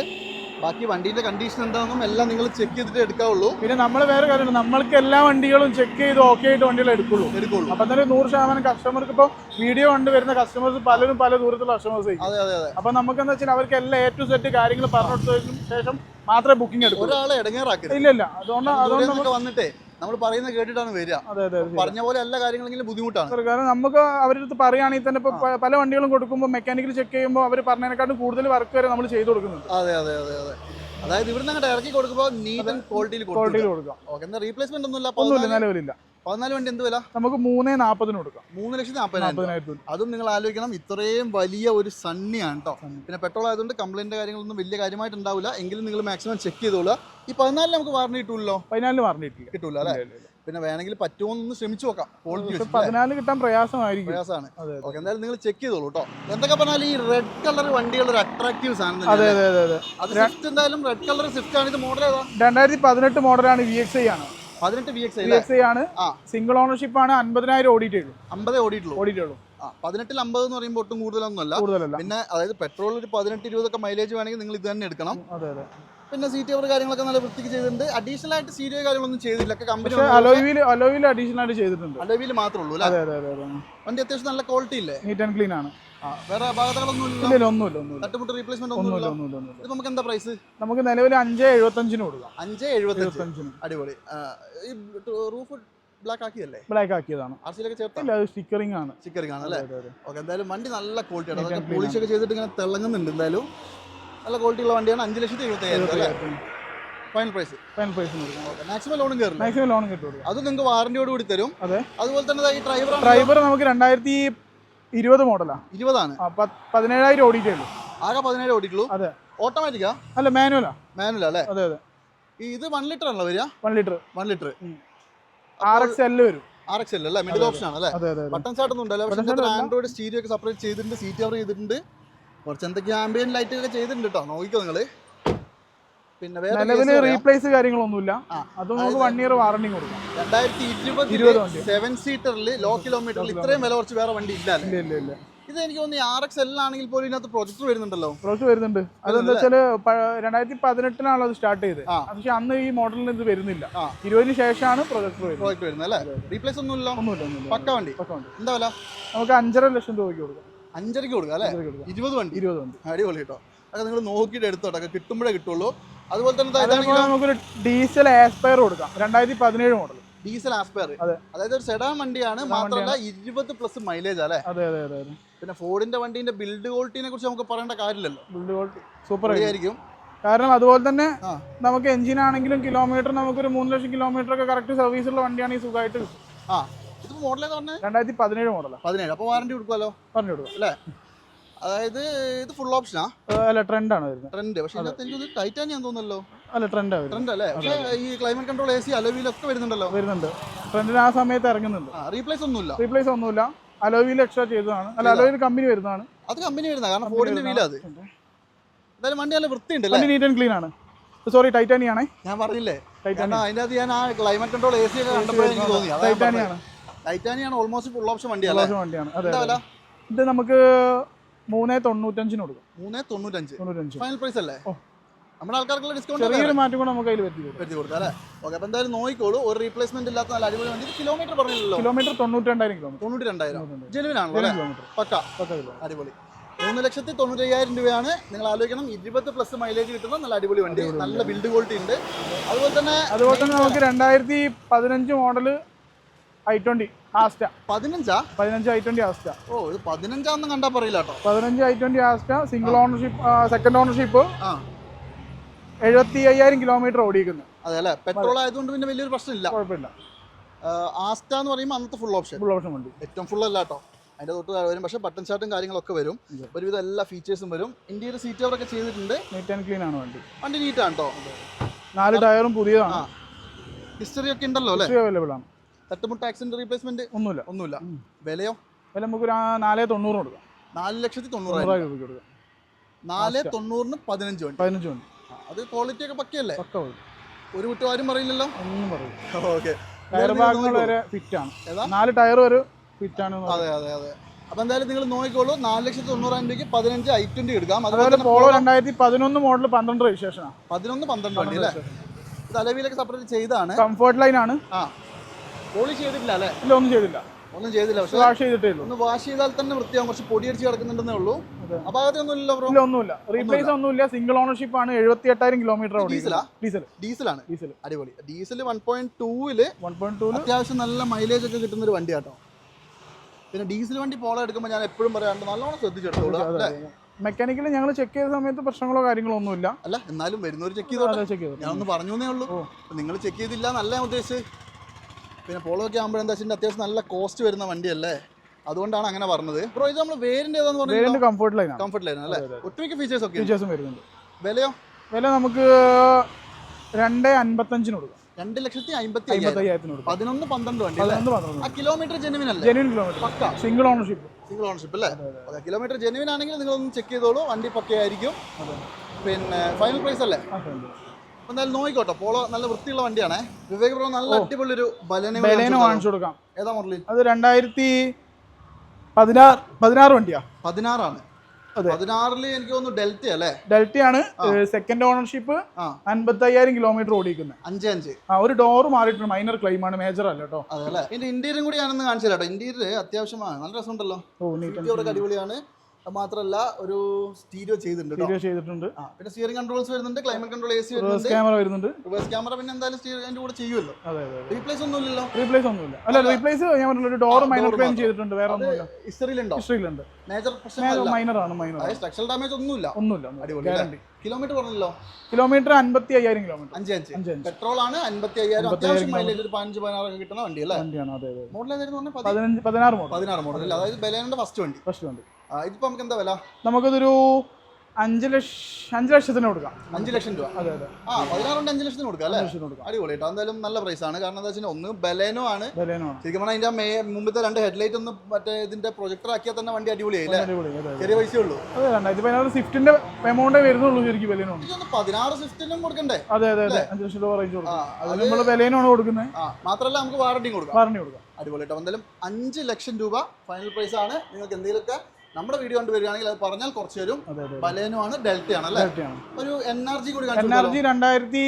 ബാക്കി വണ്ടീന്റെ കണ്ടീഷൻ എന്താണെന്നും എല്ലാം നിങ്ങൾ ചെക്ക് ചെയ്തിട്ട് എടുക്കാവുള്ളൂ. പിന്നെ നമ്മൾ വേറെ കാര്യമുണ്ട്. നമ്മൾക്ക് എല്ലാ വണ്ടികളും ചെക്ക് ചെയ്ത് ഓക്കെ ആയിട്ട് വണ്ടികൾ എടുക്കുള്ളൂ. എടുക്കുള്ളൂ. അപ്പൊ തന്നെ നൂറ് ശതമാനം കസ്റ്റമർക്ക് ഇപ്പോൾ വീഡിയോ കണ്ട് വരുന്ന കസ്റ്റമേഴ്സ് പലരും പല ദൂരത്തുള്ള കസ്റ്റമേഴ്സ് അതെ അതെ അതെ. അപ്പൊ നമുക്ക് എന്താ വെച്ചാൽ അവർക്ക് എല്ലാ എ ടു സെറ്റ് കാര്യങ്ങൾ പറഞ്ഞു കൊടുത്തതിനു ശേഷം മാത്രമേ ബുക്കിംഗ് എടുക്കൂ ഒരാളെ ഇടങ്ങേറാക്കരുത്. ഇല്ല ഇല്ല അതുകൊണ്ട് അതുകൊണ്ട് നമുക്ക് വന്നിട്ടേ നമ്മൾ പറയുന്നത് കേട്ടിട്ടാണ് വരിക. അതെ അതെ അതെ പറഞ്ഞ പോലെ എല്ലാ കാര്യങ്ങളെങ്കിലും ബുദ്ധിമുട്ടാണ്. കാരണം നമുക്ക് അവരടുത്ത് പറയുകയാണെങ്കിൽ തന്നെ ഇപ്പൊ പല വണ്ടികളും കൊടുക്കുമ്പോൾ മെക്കാനിക്കൽ ചെക്ക് ചെയ്യുമ്പോൾ അവർ പറഞ്ഞതിനെക്കാട്ടും കൂടുതൽ വർക്ക് വരെ നമ്മൾ ചെയ്തു കൊടുക്കുന്നുണ്ട്. അതെ അതെ അതെ അതെ. അതായത് ഇവിടുന്ന് അങ്ങോട്ട് ഇറക്കി കൊടുക്കുമ്പോൾ നീറ്റ് ആൻഡ് ക്വാളിറ്റിയിൽ ക്വാളിറ്റിയിൽ കൊടുക്കാം. ഓക്കെ എന്നാൽ റീപ്ലേസ്മെന്റ് ഒന്നുമില്ല. ഒന്നുമില്ല നിലവിലില്ല. പതിനാല് വണ്ടി എന്ത് വില? നമുക്ക് മൂന്നേ നാൽപ്പതിന് കൊടുക്കാം. മൂന്ന് ലക്ഷത്തി. നാൽപ്പതിനായിരത്തി അതും നിങ്ങൾ ആലോചിക്കണം ഇത്രയും വലിയ ഒരു സണ്ണിയാണ് കേട്ടോ പിന്നെ പെട്രോൾ ആയതുകൊണ്ട് കംപ്ലൈന്റ് കാര്യങ്ങളൊന്നും വലിയ കാര്യമായിട്ട് ഉണ്ടാവില്ല. എങ്കിലും നിങ്ങൾ മാക്സിമം ചെക്ക് ചെയ്തോളൂ ഈ പതിനാലിന് നമുക്ക് വാറണ്ടി കിട്ടൂല്ലോ പതിനാലിന് വാറണ്ടി കിട്ടൂല അല്ലേ? പിന്നെ വേണമെങ്കിൽ പറ്റുമോ എന്നൊന്ന് ശ്രമിച്ചു നോക്കാം. ക്വാളിറ്റി പതിനാല് കിട്ടാൻ പ്രയാസമായിരിക്കും. പ്രയാസമാണ്. ഓക്കെ എന്തായാലും നിങ്ങൾ ചെക്ക് ചെയ്തോളൂ കേട്ടോ എന്തൊക്കെ പറഞ്ഞാൽ ഈ റെഡ് കളർ വണ്ടികൾ ഒരു അട്രാക്റ്റീവ് സാധനം അതെ അതെ അതെ അത്. എന്തായാലും റെഡ് കളർ സ്വിഫ്റ്റ് ആണ്. ഇത് മോഡൽ ഏതാ? രണ്ടായിരത്തി പതിനെട്ട് മോഡലാണ് വി എക്സ് ഐ ആണ്. പതിനെട്ട് വി എക്സ് ആണ്. സിംഗിൾ ഓണർഷിപ്പ് ആണ്. അൻപതിനായിരം ഓടിയിട്ടേ ഉള്ളൂ അമ്പതേ ഓടിയിട്ടുള്ളൂ. പതിനെട്ടിൽ അമ്പത് എന്ന് പറയുമ്പോൾ ഒട്ടും കൂടുതലൊന്നുമല്ല. കൂടുതലല്ല. പിന്നെ അതായത് പെട്രോൾ ഒരു പതിനെട്ട് ഇരുപതൊക്കെ മൈലേജ് വേണമെങ്കിൽ നിങ്ങൾ ഇത് തന്നെ എടുക്കണം. അതെ അതെ. പിന്നെ സീറ്റ് കവർ കാര്യങ്ങളൊക്കെ നല്ല വൃത്തിക്ക് ചെയ്തിട്ടുണ്ട്. അഡീഷണൽ ആയിട്ട് സീരിയോ കാര്യങ്ങളൊന്നും ചെയ്തില്ല കമ്പനി അലോയിൽ അലോയിൽ അഡീഷണൽ ആയിട്ട് ചെയ്തിട്ടുണ്ട്. അലോയിൽ മാത്രമേ ഉള്ളൂ അല്ലേ? അതെ അതെ അതെ അതെ. വണ്ടി അത്യാവശ്യം നല്ല ക്വാളിറ്റി ഇല്ലേ? നീറ്റ് ആൻഡ് ക്ലീൻ ആണ്. വേറെ ഭാഗത്തുകളൊന്നുമില്ല ഒന്നുമില്ല ഒന്നുമില്ല. തട്ടുമുട്ട് റീപ്ലേസ്മെന്റ് ഒന്നുമില്ല ഒന്നുമില്ല ഒന്നുമില്ല ഒന്നുമില്ല. ഇത് നമുക്ക് എന്താ പ്രൈസ് നമുക്ക് നിലവിൽ അഞ്ച് എഴുപത്തഞ്ചിന് കൊടുക്കാം. അഞ്ച് എഴുപത്തഞ്ച്. എഴുപത്തഞ്ചിന്. അടിപൊളി. ഈ റൂഫ് ബ്ലാക്ക് ആക്കിയല്ലേ ബ്ലാക്ക് ആക്കിയതാണ്. അത് സ്റ്റിക്കറിംഗ് ആണ്. സ്റ്റിക്കറിംഗ് ആണ് അല്ലേ? ഓക്കെ എന്തായാലും വണ്ടി നല്ല ക്വാളിറ്റി ആണ്. അതൊക്കെ and പോളിഷ് ഒക്കെ ചെയ്തിട്ട് ഇങ്ങനെ തിളങ്ങുന്നുണ്ട് എന്തായാലും. നല്ല ക്വാളിറ്റി ഉള്ള വണ്ടിയാണ്. അഞ്ച് ലക്ഷത്തി അല്ലേ? ഫൈനൽ പ്രൈസ് ഫൈനൽ പ്രൈസ് കൊടുക്കാം. ഓക്കെ മാക്സിമം ലോണും കയറില്ല മാക്സിമം ലോൺ കിട്ടും. അത് നിങ്ങൾക്ക് വാറന്റിയോട് കൂടി തരും. അതെ. അതുപോലെ തന്നെ ഈ ഡ്രൈവർ ഡ്രൈവർ നമുക്ക് രണ്ടായിരത്തി ഇരുപത് മോഡലാ. ഇരുപതാണ്. പതിനേഴായിരം ഓടിയിട്ടേ ഉള്ളൂ ആകെ പതിനേഴ് ഓടിയിട്ടുള്ളൂ. അതെ. ഓട്ടോമാറ്റിക്കാ? അല്ല മാനുവലാ. മാനുവൽ അല്ലേ? അതെ അതെ. ഇത് വൺ ലിറ്റർ ആണല്ലോ വരിക? One litre one litre R X L വരും. ആർ എക്സ് അല്ലേ? മിഡിൽ ഓപ്ഷൻ ആണ് അല്ലേ അതെ അതെ അതെ. ബട്ടൺ സ്റ്റാർട്ട് ഒന്നും ഉണ്ടല്ലോ പക്ഷേ ആൻഡ്രോയിഡ് സ്റ്റീരിയോ ഒക്കെ സെപ്പറേറ്റ് ചെയ്തിട്ടുണ്ട് സീറ്റ് കവർ ചെയ്തിട്ടുണ്ട്. കുറച്ച് എന്തൊക്കെ ആംബിയൻ ലൈറ്റ് ഒക്കെ ചെയ്തിട്ടുണ്ട് കേട്ടോ നോക്കിക്കോ നിങ്ങൾ. പിന്നെ വേറെ നിലവിൽ റീപ്ലേസ് കാര്യങ്ങളൊന്നുമില്ല. അത് നമുക്ക് വൺ ഇയർ വാറണ്ടി കൊടുക്കാം. രണ്ടായിരത്തി ഇരുപത്. സെവൻ സീറ്ററിൽ ലോ കിലോമീറ്ററിൽ ഇത്രയും വില കുറച്ച് വേറെ വണ്ടി ഇല്ല ഇല്ല ഇല്ല ഇത് എനിക്ക് തോന്നുന്നു ആർ എക്സ് എൽ ആണെങ്കിൽ പോലും ഇതിനകത്ത് പ്രൊജക്ടർ വരുന്നുണ്ടല്ലോ. കുറച്ച് വരുന്നുണ്ട്. അതെന്താ വെച്ചാൽ രണ്ടായിരത്തി പതിനെട്ടിനാണ് അത് സ്റ്റാർട്ട് ചെയ്തത്. ആ. പക്ഷെ അന്ന് ഈ മോഡലിന് ഇത് വരുന്നില്ല. ഇരുപതിന് ശേഷമാണ് പ്രൊജക്ടർ പ്രോജക്ട് വരുന്നത് അല്ലേ? റീപ്ലേസ് ഒന്നുമില്ല ഒന്നുമില്ല പക്ക വണ്ടി. എന്താ വില? നമുക്ക് അഞ്ചര ലക്ഷം രൂപയ്ക്ക് കൊടുക്കാം. അഞ്ചരക്ക് കൊടുക്കാം അല്ലേ? ഇരുപത് വണ്ടി. ഇരുപത് വണ്ടി. അടിപൊളി കേട്ടോ. അതൊക്കെ നിങ്ങൾ നോക്കിയിട്ട് എടുത്തോട്ടെ. കിട്ടുമ്പോഴേ കിട്ടുള്ളൂ. അതുപോലെ തന്നെ നമുക്കൊരു ഡീസൽ ആസ്പയർ കൊടുക്കാം. രണ്ടായിരത്തി പതിനേഴ് മോഡൽ. Diesel aspire. അതെ. അതായത് ഒരു സെഡാൻ വണ്ടിയാണ്. മാത്രമല്ല ഇരുപത് പ്ലസ് മൈലേജ് അല്ലേ? അതെ അതെ അതെ പിന്നെ ഫോർഡിന്റെ വണ്ടിന്റെ ബിൽഡ് ക്വാളിറ്റിനെ കുറിച്ച് നമുക്ക് പറയേണ്ട കാര്യമില്ലല്ലോ. ബിൽഡ് ക്വാളിറ്റി സൂപ്പർ ആയിരിക്കും. കാരണം അതുപോലെ തന്നെ. നമുക്ക് എഞ്ചിൻ ആണെങ്കിലും കിലോമീറ്റർ നമുക്കൊരു മൂന്ന് ലക്ഷം കിലോമീറ്റർ ഒക്കെ കറക്റ്റ് സർവീസ് ഉള്ള വണ്ടിയാണ് ഈ സുഖമായിട്ട് കിട്ടും. ആ. ഇത് മോഡൽ രണ്ടായിരത്തി പതിനേഴ് മോഡലാണ് പതിനേഴ്. അപ്പോൾ വാറണ്ടി കൊടുക്കുമല്ലോ പറഞ്ഞു കൊടുക്കുക അതായത് ഇത് ഫുൾ ഓപ്ഷനാ അല്ല ട്രെൻഡ് ആണ് വരുന്നത്. ട്രെൻഡ് പക്ഷേ ഇതിനകത്ത് എനിക്കൊന്ന് ടൈറ്റാനിയം തോന്നുന്നല്ലോ. അല്ല ട്രെൻഡ് ട്രെൻഡ് അല്ലേ? പക്ഷേ ഈ ക്ലൈമറ്റ് കൺട്രോൾ എ സി അലോവിയിലൊക്കെ വരുന്നുണ്ടല്ലോ. വരുന്നുണ്ട്. ട്രെൻഡിന് ആ സമയത്ത് ഇറങ്ങുന്നുണ്ട്. റീപ്ലേസ് ഒന്നുമില്ല. റീപ്ലേസ് ഒന്നുമില്ല. അലോവിയിൽ എക്സ്ട്രാ ചെയ്തതാണ്. അല്ല അലോവിൽ കമ്പനി വരുന്നതാണ്. അത് കമ്പനി വരുന്ന കാരണം ഫോർഡിന്റെ വീല അത്. എന്തായാലും വണ്ടി നല്ല വൃത്തിയുണ്ട് അല്ലേ? വണ്ടി നീറ്റ് ആൻഡ് ക്ലീൻ ആണ്. സോറി ടൈറ്റാനി ആണേ. ഞാൻ പറഞ്ഞില്ലേ? കാരണം അതിനകത്ത് ഞാൻ ആ ക്ലൈമറ്റ് കൺട്രോൾ എ സി ഒക്കെ കണ്ടപ്പോഴേ എനിക്ക് തോന്നി. ടൈറ്റാനിയാണ് ടൈറ്റാനിയാണ് ഓൾമോസ്റ്റ് ഫുൾ ഓപ്ഷൻ വണ്ടിയല്ലേ മോശം വണ്ടിയാണ്. അതെ ഇത് നമുക്ക് മൂന്ന് തൊണ്ണൂറ്റഞ്ചിന് കൊടുക്കും. മൂന്നേ തൊണ്ണൂറ്റഞ്ച്. തൊണ്ണൂറ്റഞ്ച്. ഫൈനൽ പ്രൈസ് അല്ലേ. നമ്മുടെ ആൾക്കാർക്കുള്ള ഡിസ്കൗണ്ട് ചെറിയൊരു മാറ്റം കൂടെ നമുക്ക് അതിൽ പറ്റി കൊടുക്കും. അല്ലേ? ഓക്കെ അപ്പോൾ എന്തായാലും നോക്കിക്കോളൂ. ഒരു റീപ്ലേസ്മെന്റ് ഇല്ലാത്ത നല്ല അടിപൊളി വണ്ടി. കിലോമീറ്റർ പറഞ്ഞില്ലല്ലോ? കിലോമീറ്റർ തൊണ്ണൂറ്റി രണ്ടായിരം കിലോമീറ്റർ തൊണ്ണൂറ്റി രണ്ടായിരം കിലോമീറ്റർ പക്ക. പത്ത് അടിപൊളി. മൂന്ന് ലക്ഷത്തി തൊണ്ണൂറ്റയ്യായിരം രൂപയാണ് നിങ്ങൾ ആലോചിക്കണം. ഇരുപത് പ്ലസ് മൈലേജ് കിട്ടുന്ന നല്ല അടിപൊളി വണ്ടി. നല്ല ബിൽഡ് ക്വാളിറ്റി ഉണ്ട്. അതുപോലെ തന്നെ അതുപോലെ തന്നെ നമുക്ക് രണ്ടായിരത്തി പതിനഞ്ച് മോഡൽ ഐ ട്വന്റി ആസ്റ്റ പതിനഞ്ചാ? പതിനഞ്ച് ഐ ട്വന്റി ആസ്റ്റ ഓ ഇത് പതിനഞ്ചാന്ന് കണ്ടാ പറയില്ല കേട്ടോ. പതിനഞ്ച് I twenty Asta single ownership second ownership എഴുപത്തി അയ്യായിരം കിലോമീറ്റർ ഓടിയിരിക്കുന്നു അതെ അല്ലേ? പെട്രോൾ ആയതുകൊണ്ട് പിന്നെ വലിയൊരു പ്രശ്നമില്ല. കുഴപ്പമില്ല. ആസ്റ്റ എന്ന് പറയുമ്പോൾ അന്നത്തെ ഫുൾ ഓപ്ഷൻ ഫുൾ ഓപ്ഷൻ വണ്ടി. ഏറ്റവും ഫുൾ അല്ല കേട്ടോ. അതിന്റെ തൊട്ട് വരും. പക്ഷേ ബട്ടൺ ചാർട്ടും കാര്യങ്ങളൊക്കെ വരും. ഒരുവിധം എല്ലാ ഫീച്ചേഴ്സും വരും. ഇന്ത്യയുടെ സീറ്റ് കവറൊക്കെ ചെയ്തിട്ടുണ്ട്. നീറ്റ് ആൻഡ് ക്ലീൻ ആണ് വണ്ടി. വണ്ടി നീറ്റാണ് കേട്ടോ. നാല് ടയറും പുതിയതാണ്. ഹിസ്റ്ററി ഒക്കെ ഉണ്ടല്ലോ അല്ലേ? അവൈലബിൾ ആണ്. തട്ടുമുട്ട ആക്സിഡന്റ് റീപ്ലേസ്മെന്റ് ഒന്നുമില്ല. ഒന്നുമില്ല. വിലയോ? വില നമുക്ക് നാല് തൊണ്ണൂറ് കൊടുക്കാം. നാല് ലക്ഷത്തി തൊണ്ണൂറായിരം തൊണ്ണൂറായിരം രൂപയ്ക്ക് കൊടുക്കാം. നാല് തൊണ്ണൂറിന് പതിനഞ്ച് വണ്ടി. പതിനഞ്ച് വണ്ടി. അത് ക്വാളിറ്റി ഒക്കെ പക്കയല്ലേ? പക്ക ഒരു കുറ്റം ആരും പറയില്ലല്ലോ? ഒന്നും പറയൂ ഓക്കെ ടയർ ഭാഗങ്ങൾ വരെ ഫിറ്റ് ആണ്? നാല് ടയർ വരെ ഫിറ്റ് ആണ് അതെ അതെ അതെ. അപ്പൊ എന്തായാലും നിങ്ങൾ നോക്കിക്കോളൂ. നാല് ലക്ഷത്തി തൊണ്ണൂറായിരം രൂപയ്ക്ക് പതിനഞ്ച് ഐ ട്വന്റി എടുക്കാം. അതുപോലെ പോളോ രണ്ടായിരത്തി പതിനൊന്ന് മോഡൽ പന്ത്രണ്ട് വിശേഷമാണ് പതിനൊന്ന് പന്ത്രണ്ട് വണ്ടി അല്ലേ? തലവിലൊക്കെ സെപ്പറേറ്റ് ചെയ്താണ് കംഫർട്ട് ലൈൻ ആണ്. ആ. പോളിഷ് ചെയ്തിട്ടില്ല അല്ലേ? ഇല്ല ഒന്നും ചെയ്തില്ല. ഒന്നും ചെയ്തില്ല പക്ഷെ വാഷ് ചെയ്തിട്ടേ ഉള്ളൂ. ഒന്ന് വാഷ് ചെയ്താൽ തന്നെ വൃത്തിയാകും കുറച്ച് പൊടി അടിച്ച് കിടക്കുന്നുണ്ടെന്നേ ഉള്ളൂ. അപ്പൊ ബ്രോ? ഇല്ല ഒന്നുമില്ല. റീപ്ലേസ് ഒന്നുമില്ല. സിംഗിൾ ഓണർഷിപ്പ് ആണ്. എഴുപത്തി എട്ടായിരം കിലോമീറ്റർ ഡീസലാ? ഡീസൽ. ഡീസലാണ്? ഡീസൽ. അടിപൊളി. ഡീസൽ വൺ പോയിന്റ് ടൂവിൽ വൺ പോയിന്റ് ടൂൽ അത്യാവശ്യം നല്ല മൈലേജ് ഒക്കെ കിട്ടുന്ന ഒരു വണ്ടി കേട്ടോ പിന്നെ ഡീസൽ വണ്ടി പോളോ എടുക്കുമ്പോൾ ഞാൻ എപ്പോഴും പറയാറുണ്ട് നല്ലോണം ശ്രദ്ധിച്ചെടുത്തോളൂ. മെക്കാനിക്കലി ഞങ്ങൾ ചെക്ക് ചെയ്ത സമയത്ത് പ്രശ്നങ്ങളോ കാര്യങ്ങളോ ഒന്നുമില്ല. അല്ല എന്നാലും വരുന്നവർ ചെക്ക് ചെയ്തോട്ടെ. ഞാനൊന്ന് പറഞ്ഞു ഉള്ളൂ. നിങ്ങൾ ചെക്ക് ചെയ്തില്ല നല്ല ഞാൻ ഉദ്ദേശിച്ചത്. പിന്നെ പോളോ ഒക്കെ ആകുമ്പോൾ എന്താ വെച്ചാൽ അത്യാവശ്യം നല്ല കോസ്റ്റ് വരുന്ന വണ്ടിയല്ലേ? അതുകൊണ്ടാണ് അങ്ങനെ പറഞ്ഞത്. ബ്രോ ഇത് നമ്മൾ വേരിന്റെ ഏതാന്ന് പറഞ്ഞാൽ കംഫർട്ട് ലൈൻ കംഫർട്ട് ലൈൻ അല്ലേ? ഒട്ടുമിക്ക ഫീച്ചേഴ്സ് ഒക്കെ ഫീച്ചേഴ്സും വരുന്നുണ്ട്. വിലയോ? വില നമുക്ക് രണ്ട് അൻപത്തഞ്ചിന് കൊടുക്കാം. രണ്ട് ലക്ഷത്തി അമ്പത്തി അമ്പത്തി അയ്യായിരം. അയ്യായിരത്തിന് കൊടുക്കാം. പതിനൊന്ന് പന്ത്രണ്ട് വണ്ടി അല്ലേ? പതിനൊന്ന് പന്ത്രണ്ട്. ആ കിലോമീറ്റർ ജെനുവിൻ അല്ലേ? ജെനുവിൻ കിലോമീറ്റർ പക്ക. സിംഗിൾ ഓണർഷിപ്പ് സിംഗിൾ ഓണർഷിപ്പ് അല്ലേ? അതെ കിലോമീറ്റർ ജെനുവിൻ ആണെങ്കിൽ നിങ്ങളൊന്ന് ചെക്ക് ചെയ്തോളൂ. വണ്ടി പക്കയായിരിക്കും. പിന്നെ ഫൈനൽ പ്രൈസ് അല്ലേ? എന്തായാലും നോക്കിക്കോട്ടോ. പോളോ നല്ല വൃത്തിയുള്ള വണ്ടിയാണേ. വിവേക് ബ്രോ നല്ല അടിപൊളി ഒരു ബലനെ വാങ്ങിച്ചു കൊടുക്കാം. ഏതാ മോഡൽ അത് രണ്ടായിരത്തി പതിനാറ് പതിനാറ് വണ്ടിയാ. പതിനാറാണ്. പതിനാറിൽ എനിക്ക് തോന്നുന്നു ഡെൽറ്റ അല്ലേ? ഡെൽറ്റയാണ്. സെക്കൻഡ് ഓണർഷിപ്പ് ആ. അൻപത്തി അയ്യായിരം കിലോമീറ്റർ ഓടിക്കുന്നത് അഞ്ച് അഞ്ച്. ആ ഒരു ഡോർ മാറിയിട്ടുണ്ട്. മൈനർ ക്ലെയിം ആണ്. മേജർ അല്ല കേട്ടോ. അതെ അല്ലേ? ഇന്റീരിയറും കൂടി ഞാനൊന്ന് കാണിച്ചില്ല തരാം കേട്ടോ. ഇന്റീരിയർ അത്യാവശ്യമാണ്. നല്ല രസമുണ്ടല്ലോ. അടിപൊളിയാണ്. മാത്രമല്ല ഒരു സ്റ്റീരിയോ ചെയ്തിട്ടുണ്ട് വീഡിയോ ചെയ്തിട്ടുണ്ട്. പിന്നെ സ്റ്റിയറിംഗ് കൺട്രോൾസ് വരുന്നുണ്ട് ക്ലൈമറ്റ് കൺട്രോൾ എ സി വരുന്നുണ്ട്. ക്യാമറ വരുന്നുണ്ട്. റിവേഴ്സ് ക്യാമറ പിന്നെ എന്തായാലും അതിന്റെ കൂടെ ചെയ്യുമല്ലോ. അതെ അതെ റീപ്ലേസ് ഒന്നും ഇല്ലല്ലോ റീപ്ലേസ് ഒന്നുമില്ല. അല്ല റീപ്ലേസ് ഞാൻ പറഞ്ഞ ഒരു ഡോർ മൈനർ ക്ലെയിം ചെയ്തിട്ടുണ്ട് വേറെ ഒന്നുമില്ല. ഹിസ്റ്ററിയിലുണ്ടോ ഹിസ്റ്ററിയിലുണ്ട് മേജർ പ്രശ്നം മൈനർ ആണ് മൈനർ സ്ട്രക്ചറൽ ഡാമേജ് ഒന്നുമില്ല. ഒന്നുമില്ല അടിപൊളി ഗ്യാരണ്ടി കിലോമീറ്റർ പറഞ്ഞല്ലോ? കിലോമീറ്റർ അൻപത്തി അയ്യായിരം കിലോമീറ്റർ അഞ്ച്. അഞ്ച് അഞ്ച്. പെട്രോൾ ആണ് അൻപത്തി അയ്യായിരം അത്യാവശ്യം മൈലേജ് ഒരു പതിനഞ്ച് പതിനാറ് കിട്ടുന്ന വണ്ടി അല്ലേ വണ്ടിയാണ് അതെ അതെ മോഡൽ ഏതായിരുന്നു പതിനഞ്ച് പതിനാറ് മോഡൽ പതിനാറ് മോഡൽ അതായത് ബലേനന്റെ ഫസ്റ്റ് വണ്ടി. ഫസ്റ്റ് വണ്ടി. ഇതിപ്പോ നമുക്ക് എന്താ വില? നമുക്കതൊരു അഞ്ച് ലക്ഷം അഞ്ച് ലക്ഷത്തിന് കൊടുക്കാം. അഞ്ച് ലക്ഷം രൂപ. അതെ അതെ. ആ പതിനാറുണ്ട് അഞ്ച് ലക്ഷത്തിന് കൊടുക്കാം അല്ലേ? അടിപൊളി കേട്ടോ എന്തായാലും നല്ല പ്രൈസ് ആണ്. കാരണം എന്താ വെച്ചാൽ ഒന്ന് ബലേനോ ആണ്. ബലേനോ ശരിക്കും പറഞ്ഞാൽ അതിന്റെ മേ മുമ്പത്തെ രണ്ട് ഹെഡ്ലൈറ്റ് ഒന്ന് മറ്റേ ഇതിന്റെ പ്രൊജക്ടർ ആക്കിയാൽ തന്നെ വണ്ടി അടിപൊളിയായി ചെറിയ പൈസയേ ഉള്ളൂ. അതെ രണ്ടായിരത്തി പതിനാറ് സ്വിഫ്റ്റിന്റെ എമൗണ്ടേ വരുന്നുള്ളൂ ശരിക്കും ബലേനോ പതിനാറ് സ്വിഫ്റ്റിനും കൊടുക്കണ്ടേ? അതെ അതെ അതെ. അഞ്ച് ലക്ഷം രൂപ റേഞ്ച് കൊടുക്കാം നമ്മൾ ബലേനോ ആണ് കൊടുക്കുന്നത് മാത്രമല്ല നമുക്ക് വാറണ്ടിയും കൊടുക്കാം. വാറണ്ടി കൊടുക്കാം. അടിപൊളി കേട്ടോ എന്തായാലും അഞ്ച് ലക്ഷം രൂപ ഫൈനൽ പ്രൈസ് ആണ്. നിങ്ങൾക്ക് എന്തെങ്കിലുമൊക്കെ നമ്മുടെ വീഡിയോ കണ്ടു വരികയാണെങ്കിൽ അത് പറഞ്ഞാൽ കുറച്ച് തരും. ബലേനുമാണ് ഡെൽറ്റയാണ് അല്ലേ? ഒരു എൻ ആർ ജി കൂടി എൻആർജി രണ്ടായിരത്തി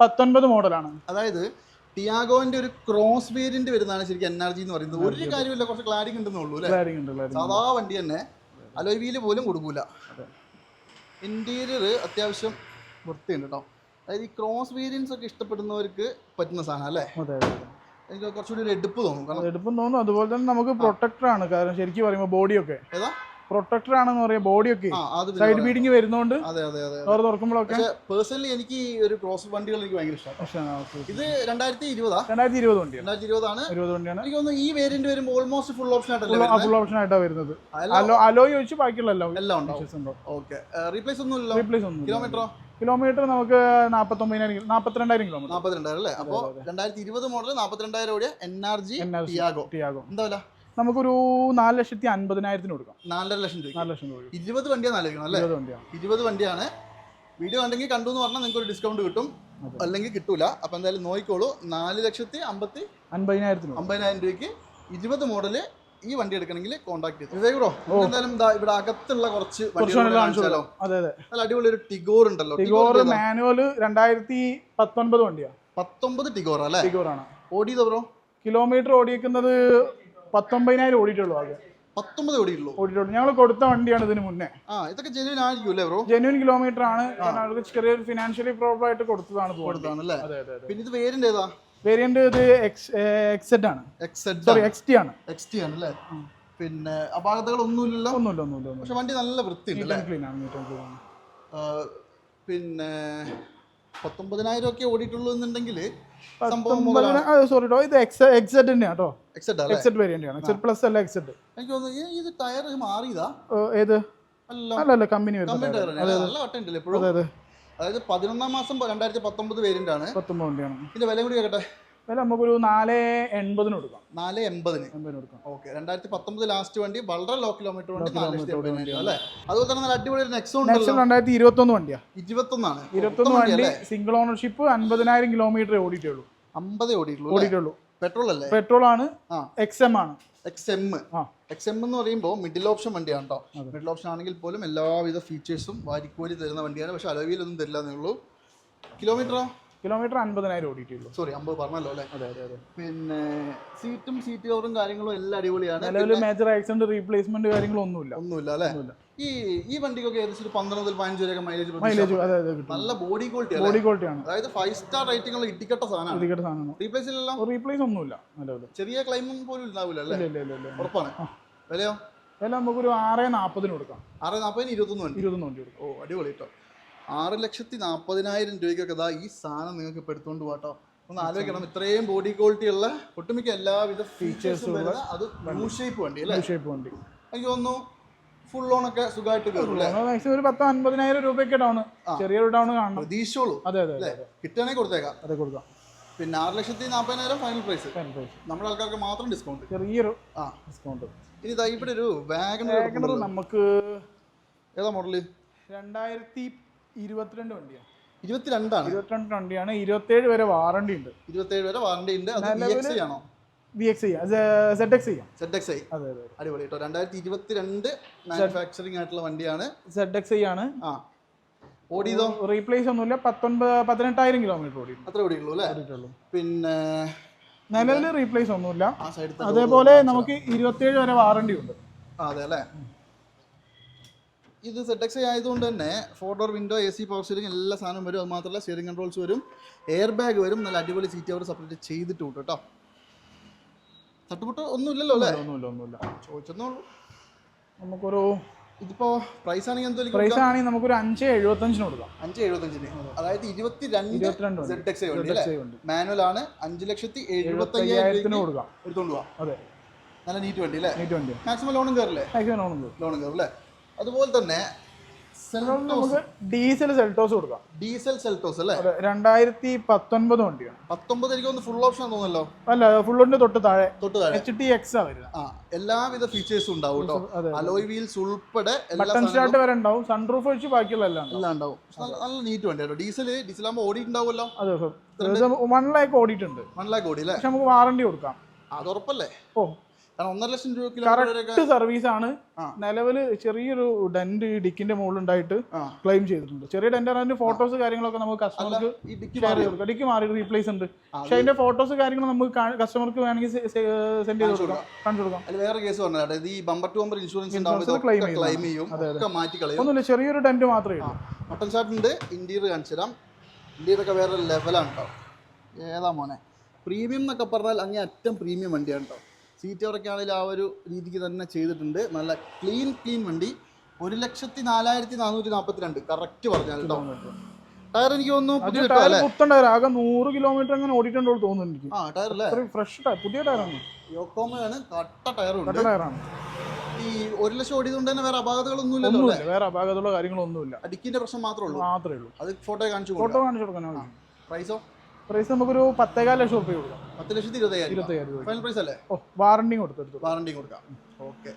പത്തൊൻപത് മോഡലാണ്. അതായത് ടിയാഗോന്റെ ഒരു ക്രോസ് വേരിയന്റ് വരുന്നതാണ് ശരിക്കും എൻആർജി എന്ന് പറയുന്നത്. ഒരു കാര്യമില്ല കുറച്ച് ക്ലാരിങ് ഉണ്ടെന്നേ ഉള്ളൂ അല്ലേ? സാധാ വണ്ടി തന്നെ അലോയ് വീൽ പോലും കൊടുക്കൂല. ഇന്റീരിയർ അത്യാവശ്യം വൃത്തിയുണ്ട് കേട്ടോ. അതായത് ഈ ക്രോസ് വേരിയൻസ് ഒക്കെ ഇഷ്ടപ്പെടുന്നവർക്ക് പറ്റുന്ന സാധനം അല്ലേ? എനിക്ക് കുറച്ചുകൂടി ഒരു എടുപ്പ് തോന്നും. കാരണം എടുപ്പം തോന്നുന്നു അതുപോലെ തന്നെ നമുക്ക് പ്രൊട്ടക്ടർ ആണ്. കാരണം ശരിക്കും പറയുമ്പോൾ ബോഡിയൊക്കെ ഏതാ? പ്രൊട്ടക്ടർ ആണെന്ന് പറയാം ബോഡിയൊക്കെ സൈഡ്. ബീഡിങ് വരുന്നോണ്ട് ഡോർ തുറക്കുമ്പോഴൊക്കെ പേഴ്സണലി എനിക്ക് ഒരു ക്രോസ് വണ്ടികൾ എനിക്ക് ഭയങ്കര ഇഷ്ടമാണ്. ഇത് രണ്ടായിരത്തി ഇരുപതാ രണ്ടായിരത്തി ഇരുപത് വണ്ടി രണ്ടായിരത്തി ഇരുപതാണ് ഇരുപത് വണ്ടിയാണ്. എനിക്ക് തോന്നുന്നു ഈ വേരിയന്റ് വരുമ്പോൾ ഓൾമോസ്റ്റ് ഫുൾ ഓപ്ഷൻ ആയിട്ടല്ലേ ഫുൾ ഓപ്ഷൻ ആയിട്ടാണ് വരുന്നത്. അലോ അലോ ചോദിച്ച് ബാക്കിയുള്ള എല്ലാം എല്ലാം ഉണ്ടാവും ഓക്കെ. റീപ്ലേസ് ഒന്നും ഇല്ല റീപ്ലേസ് ഒന്നും കിലോമീറ്ററോ കിലോമീറ്റർ നമുക്ക് നാൽപ്പത്തൊമ്പതിനായിരം നാൽപ്പത്തിരണ്ടായിരം കിലോമീറ്റർ. നാപ്പത്തിരണ്ടായിരം അല്ലേ? അപ്പോൾ രണ്ടായിരത്തി ഇരുപത് മോഡൽ നാപ്പത്തിരണ്ടായിരം ഓടിയ N R G. Tiago Tiago എന്താ വില? നമുക്കൊരു നാല് ലക്ഷത്തി അൻപതിനായിരത്തിന് കൊടുക്കാം. നാലര ലക്ഷം രൂപ നാല് ലക്ഷം രൂപ ഇരുപത് വണ്ടിയാണ് ആലോചിക്കണം അല്ലേ? ഇരുപത് വണ്ടിയാണ്. ഇരുപത് വണ്ടിയാണ്. വീഡിയോ കണ്ടെങ്കിൽ കണ്ടു എന്ന് പറഞ്ഞാൽ നിങ്ങൾക്ക് ഒരു ഡിസ്കൗണ്ട് കിട്ടും അല്ലെങ്കിൽ കിട്ടൂല. അപ്പൊ എന്തായാലും നോക്കിക്കോളൂ. നാല് ലക്ഷത്തി അമ്പത്തി അൻപതിനായിരത്തിന് അമ്പതിനായിരം രൂപയ്ക്ക് ഇരുപത് മോഡൽ ഈ വണ്ടി എടുക്കണമെങ്കിൽ കോൺടാക്ട് ചെയ്തു. എന്തായാലും ഇവിടെ അകത്തുള്ള കുറച്ച് കാണിച്ചാലോ? അതെ അതെ. നല്ല അടിപൊളി ഒരു ടിഗോർ ഉണ്ടല്ലോ. ടിഗോർ മാനുവൽ രണ്ടായിരത്തി പത്തൊൻപത് വണ്ടിയാണ് പത്തൊമ്പത് ടിഗോർ അല്ലേ ടിഗോർ ആണ്. ഓടിയത് ബ്രോ? കിലോമീറ്റർ ഓടിയിരിക്കുന്നത് പത്തൊമ്പതിനായിരം ഓടിയിട്ടുള്ളൂ ആകെ. പത്തൊമ്പത് ഓടിയുള്ളൂ ഓടിയിട്ടുള്ളൂ. ഞങ്ങൾ കൊടുത്ത വണ്ടിയാണ് ഇതിന് മുന്നേ. ആ ഇതൊക്കെ ജെന്യൂൻ ആയിരിക്കും ബ്രോ? ജെന്യൂൻ കിലോമീറ്റർ ആണ്. ചെറിയൊരു ഫിനാൻഷ്യലി പ്രോബ്ലം ആയിട്ട് കൊടുത്തതാണ് കൊടുത്തതാണ് അല്ലേ പിന്നെ ഇത് വേരിയന്റ് ഏതാ? വേരിയന്റ് ഇത് എക്സ് എക്സെഡ് ആണ്. സോറി എക്സ് ടി ആണ്. എക്സ് ടി ആണ്. അല്ലേ പിന്നെ അപാകതകൾ ഒന്നുമില്ലല്ലോ ഒന്നുമില്ല ഒന്നുമില്ല ഒന്നുമില്ല. പക്ഷെ വണ്ടി നല്ല വൃത്തിയുണ്ട് ക്ലീൻ ആണ് ക്ലീൻ ആണ്. പിന്നെ പത്തൊമ്പതിനായിരം ഒക്കെ ഓടിയിട്ടുള്ളൂ എന്നുണ്ടെങ്കിൽ സോറി കേട്ടോ ഇത് എക്സ് എക്സെഡ് തന്നെയാണ് കേട്ടോ അല്ലേ? എക്സെഡ് വേരിയന്റ് ആണ്. എക്സെഡ് പ്ലസ് അല്ല എക്സെഡ് എനിക്ക് തോന്നുന്നു ഇത് ടയർ മാറിയതാ? ഏത്? അല്ല. അല്ല കമ്പനി വരുന്നത് നല്ല എപ്പോഴും അതെ അതെ. അതായത് പതിനൊന്നാം മാസം രണ്ടായിരത്തി പത്തൊമ്പത് വേരിയന്റ് ആണ് വണ്ടിയാണ് ഇതിന്റെ വില കൂടി കേട്ടെ വില നമുക്കൊരു നാല് എൺപതിന് കൊടുക്കാം. നാല് എൺപതിന്. എൺപതിന് കൊടുക്കാം. ഓക്കെ രണ്ടായിരത്തി പത്തൊമ്പത് ലാസ്റ്റ് വണ്ടി വളരെ ലോ കിലോമീറ്റർ വണ്ടി നാല് ലക്ഷത്തി എൺപതിനായിരം അല്ലേ? അതുപോലെ തന്നെ നല്ല അടിപൊളി നെക്സോൺ രണ്ടായിരത്തി ഇരുപത്തൊന്ന് വണ്ടിയാ. ഇരുപത്തൊന്നാണ്. ഇരുപത്തൊന്ന് വണ്ടി സിംഗിൾ ഓണർഷിപ്പ് അൻപതിനായിരം കിലോമീറ്റർ ഓടിയിട്ടുള്ളൂ. അമ്പതേ ഓടിയിട്ടുള്ളൂ ഓടിയിട്ടുള്ളൂ. പെട്രോൾ അല്ലേ? പെട്രോൾ ആണ്. എക്സ് എം ആണ്. എക്സ് എം ആ. എക്സ് എം എന്ന് പറയുമ്പോൾ മിഡിൽ ഓപ്ഷൻ വണ്ടിയാണ് കേട്ടോ മിഡിൽ ഓപ്ഷൻ ആണെങ്കിൽ പോലും എല്ലാവിധ ഫീച്ചേഴ്സും വാരിക്കോലി തരുന്ന വണ്ടിയാണ്. പക്ഷെ അലവിയിലൊന്നും തരില്ല എന്നേ ഉള്ളൂ. കിലോമീറ്ററോ കിലോമീറ്റർ അൻപതിനായിരം ഓടിയിട്ടുള്ളൂ. സോറി അമ്പത് പറഞ്ഞല്ലോ അല്ലേ? അതെ അതെ അതെ. പിന്നെ സീറ്റും സീറ്റ് കവറും കാര്യങ്ങളും എല്ലാം അടിപൊളിയാണ്. നിലവിൽ മേജർ ആക്സിഡന്റ് റീപ്ലേസ്മെന്റ് കാര്യങ്ങളും ഒന്നുമില്ല ഒന്നുമില്ല അല്ലേ? ഈ ഈ വണ്ടിക്കൊക്കെ ഏകദേശം ഒരു പന്ത്രണ്ട് മുതൽ പതിനഞ്ച് വരെയൊക്കെ മൈലേജ് മൈലേജ് അതെ അതെ നല്ല ബോഡി ക്വാളിറ്റി ബോഡി ക്വാളിറ്റി ആണ്. അതായത് ഫൈവ് സ്റ്റാർ റേറ്റിംഗ് ഉള്ള ഇടിക്കട്ട സാധനമാണ്. ഇടിക്കട്ട സാധനമാണ്. റീപ്ലേസ് റീപ്ലേസിലെല്ലാം റീപ്ലേസ് ഒന്നുമില്ല നിലവിൽ. ചെറിയ ക്ലൈമും പോലും ഉണ്ടാവില്ല അല്ലേ? ഉറപ്പാണ്. വിലയോ? വില നമുക്കൊരു ആറ് നാൽപ്പതിന് കൊടുക്കാം. ആറ് നാൽപ്പതിന് ഇരുപത്തൊന്ന് വണ്ടി. ഇരുപത്തൊന്ന് വണ്ടി കൊടുക്കും. ഓ അടിപൊളി കേട്ടോ. ആറ് ലക്ഷത്തി നാൽപ്പതിനായിരം രൂപയ്ക്കൊക്കെ ഇതാ ഈ സാധനം നിങ്ങൾക്ക് ഇപ്പോൾ എടുത്തുകൊണ്ട് പോകട്ടോ ഒന്ന് ആലോചിക്കണം. ഇത്രയും ബോഡി ക്വാളിറ്റി ഉള്ള ഒട്ടുമിക്ക എല്ലാവിധ ഫീച്ചേഴ്സും വരുന്ന അത് ബ്ലൂ ഷേപ്പ് വണ്ടി അല്ലേ? ഷേപ്പ് വണ്ടി. എനിക്ക് തോന്നുന്നു ഫുൾ ലോൺ ഒക്കെ സുഖമായിട്ട് മാക്സിമം ഒരു പത്ത് അൻപതിനായിരം രൂപയൊക്കെ ഡൗൺ ചെറിയൊരു ഡൗൺ കാണണം. പ്രതീക്ഷയുള്ളൂ. അതെ അതെ കിട്ടണേ കൊടുത്തേക്കാം. അതെ കൊടുക്കാം. പിന്നെ ആറ് ലക്ഷത്തി നാൽപ്പതിനായിരം ഫൈനൽ പ്രൈസ്. നമ്മുടെ ആൾക്കാർക്ക് മാത്രം ഡിസ്കൗണ്ട് ചെറിയൊരു ആ. ഡിസ്കൗണ്ട് ഇനി ഇതാ ഇവിടെ ഒരു വാഗണർ നമുക്ക് ഏതാ മോഡൽ രണ്ടായിരത്തി ഇരുപത്തിരണ്ട് വണ്ടിയാണ് ഇരുപത്തിരണ്ടാണ്. ഇരുപത്തിരണ്ട് വണ്ടിയാണ്. ഇരുപത്തേഴ് വരെ വാറണ്ടി ഉണ്ട്. ഇരുപത്തേഴ് വരെ വാറണ്ടി ഉണ്ട്. അത് വി എക്സ് ആണോ? V X Z X Z X I അതെ അതെ അടിപൊളി കേട്ടോ. രണ്ടായിരത്തി ഇരുപത്തിരണ്ട് മാനുഫാക്ചറിങ് ആയിട്ടുള്ള വണ്ടിയാണ്. സെഡ് എക്സ് ആണ്. ആ. ഓടിയതോ? റീപ്ലേസ് ഒന്നുമില്ല. പത്തൊൻപത് പതിനെട്ടായിരം കിലോമീറ്റർ ഓടി അത്ര ഓടിയുള്ളൂ അല്ലേ? ഓടിയിട്ടുള്ളൂ. പിന്നെ നിലവിൽ റീപ്ലേസ് ഒന്നുമില്ല. അതേപോലെ നമുക്ക് ഇരുപത്തിയേഴ് വരെ വാറണ്ടി ഉണ്ട്. അതെ അല്ലേ? ഇത് സെറ്റ് എക്സ് ആയതുകൊണ്ട് തന്നെ four door window A C power steering എല്ലാ സാധനവും വരും. അത് മാത്രമല്ല സ്റ്റിയറിംഗ് കൺട്രോൾസ് വരും. എയർ ബാഗ് വരും. നല്ല അടിപൊളി സീറ്റ് അവർ സെപ്പറേറ്റ് ചെയ്തിട്ടുണ്ട് കേട്ടോ. തട്ടുമുട്ട് ഒന്നുമില്ലല്ലോ അല്ലേ? ഒന്നുമില്ല ഒന്നുമില്ല ചോദിച്ചെന്നുള്ളൂ നമുക്കൊരു ഇതിപ്പോ പ്രൈസ് ആണെങ്കിൽ പ്രൈസ് ആണെങ്കിൽ നമുക്ക് ഒരു അഞ്ച് എഴുപത്തഞ്ചിന് കൊടുക്കാം. അഞ്ച് എഴുപത്തഞ്ചിന്. അതായത് ഇരുപത്തിരണ്ട്. മാനുവൽ ആണ്. അഞ്ച് ലക്ഷത്തി എഴുപത്തി അയ്യായിരത്തിന് കൊടുക്കാം. എടുത്തോണ്ട് പോവാം. അതെ. നല്ല നീറ്റ് വണ്ടി അല്ലേ? നീറ്റ് വണ്ടി. മാക്സിമം ലോണും കയറില്ലേ മാക്സിമം ലോണും ലോണും കയറും അല്ലേ? അതുപോലെ തന്നെ നമുക്ക് ഡീസൽ സെൽട്ടോസ് കൊടുക്കാം. ഡീസൽ സെൽട്ടോസ് അല്ലേ? രണ്ടായിരത്തി പത്തൊൻപത് വണ്ടിയാണ് പത്തൊമ്പത് എനിക്ക് ഒന്ന് ഫുൾ ഓപ്ഷൻ തോന്നുന്നല്ലോ. അല്ല ഫുള്ളിന്റെ തൊട്ട് താഴെ. തൊട്ട് താഴെ. എച്ച് ടി എക്സ് ആ വരുന്നത് ആ എല്ലാവിധ ഫീച്ചേഴ്സും ഉണ്ടാവും കേട്ടോ അലോയ് വീൽസ് ഉൾപ്പെടെ ബട്ടൺ സ്റ്റാർട്ട് വരെ ഉണ്ടാവും. സൺറൂഫ് വെച്ച് ബാക്കിയുള്ള എല്ലാം എല്ലാം ഉണ്ടാവും. നല്ല- നീറ്റ് വണ്ടി കേട്ടോ ഡീസൽ ഡീസൽ ആകുമ്പോൾ ഓടിയിട്ടുണ്ടാവുമല്ലോ. അതെ വൺ ലാക്ക് ഓടിയിട്ടുണ്ട്. വൺ ലാക്ക് ഓടി അല്ലേ? പക്ഷെ നമുക്ക് വാറണ്ടി കൊടുക്കാം. അത് ഉറപ്പല്ലേ? ഓ കറക്റ്റ് സർവീസ് ആണ്. നിലവിൽ നിലവിൽ ചെറിയൊരു ഡെന്റ് ഈ ഡിക്കിന്റെ മുകളിൽ ഉണ്ടായിട്ട് ക്ലെയിം ചെയ്തിട്ടുണ്ട്. ചെറിയ ഡെന്റ് അതിന്റെ ഫോട്ടോസ് കാര്യങ്ങളൊക്കെ നമുക്ക് കസ്റ്റമർക്ക് ഡിക്കി മാറി. റീപ്ലേസ് ഉണ്ട്. പക്ഷെ അതിന്റെ ഫോട്ടോസ് കാര്യങ്ങൾ നമുക്ക് കസ്റ്റമർക്ക് വേണമെങ്കിൽ സെൻഡ് ചെയ്ത് കൊടുക്കാം. കാണിച്ചു കൊടുക്കാം. വേറെ കേസ് പറഞ്ഞത്. അതായത് ഈ bumper to bumper insurance claim ചെയ്യും. ഒന്നുമില്ല ചെറിയൊരു ഡെന്റ് മാത്രമേ ഉള്ളൂ. മട്ടൺ ഇന്റീരിയർ കാണിച്ചു തരാം. വേറെ ലെവലാണ് കേട്ടോ ഏതാ മോനെ? പ്രീമിയം എന്നൊക്കെ പറഞ്ഞാൽ അങ്ങേ അറ്റം പ്രീമിയം വണ്ടിയാണ് കേട്ടോ സീറ്റ് കവറൊക്കെ ആണെങ്കിലും ആ ഒരു രീതിക്ക് തന്നെ ചെയ്തിട്ടുണ്ട്. നല്ല ക്ലീൻ ക്ലീൻ വണ്ടി. ഒരു ലക്ഷത്തി നാലായിരത്തി നാനൂറ്റി നാൽപ്പത്തി രണ്ട് കറക്റ്റ് പറഞ്ഞാൽ കേട്ടോ. ടയർ എനിക്ക് തോന്നുന്നു പുത്തൻ ടയർ ആകെ നൂറ് കിലോമീറ്റർ അങ്ങനെ ഓടിയിട്ടുണ്ടോ തോന്നുന്നു എനിക്ക്. ആ ടയർ അല്ലേ? ഫ്രഷ് ടയർ പുതിയ ടയറാണ് യോക്കോമയാണ് കട്ട ടയറുണ്ട് കട്ട ടയറാണ് ഈ ഒരു ലക്ഷം ഓടിയതുകൊണ്ട് തന്നെ വേറെ അപാകതകളൊന്നും ഇല്ലല്ലോ വേറെ ഒന്നുമില്ല വേറെ ഒന്നുമില്ല അടിക്കിന്റെ പ്രശ്നം മാത്രമേ ഉള്ളൂ. മാത്രമേ ഉള്ളൂ. അത് ഫോട്ടോ കാണിച്ചു ഫോട്ടോ കാണിച്ചു കൊടുക്കാനാണ് പ്രൈസോ പ്രൈസ് നമുക്കൊരു പത്തേകാൽ ലക്ഷം റുപ്യ കൊടുക്കാം. പത്ത് ലക്ഷത്തി ഇരുപത്തയ്യായിരം ഇരുപത്തയ്യായിരം രൂപ. ഫൈനൽ പ്രൈസ് അല്ലേ? ഓ വാറണ്ടി കൊടുത്തെടുത്തു വാറണ്ടി കൊടുക്കാം. ഓക്കെ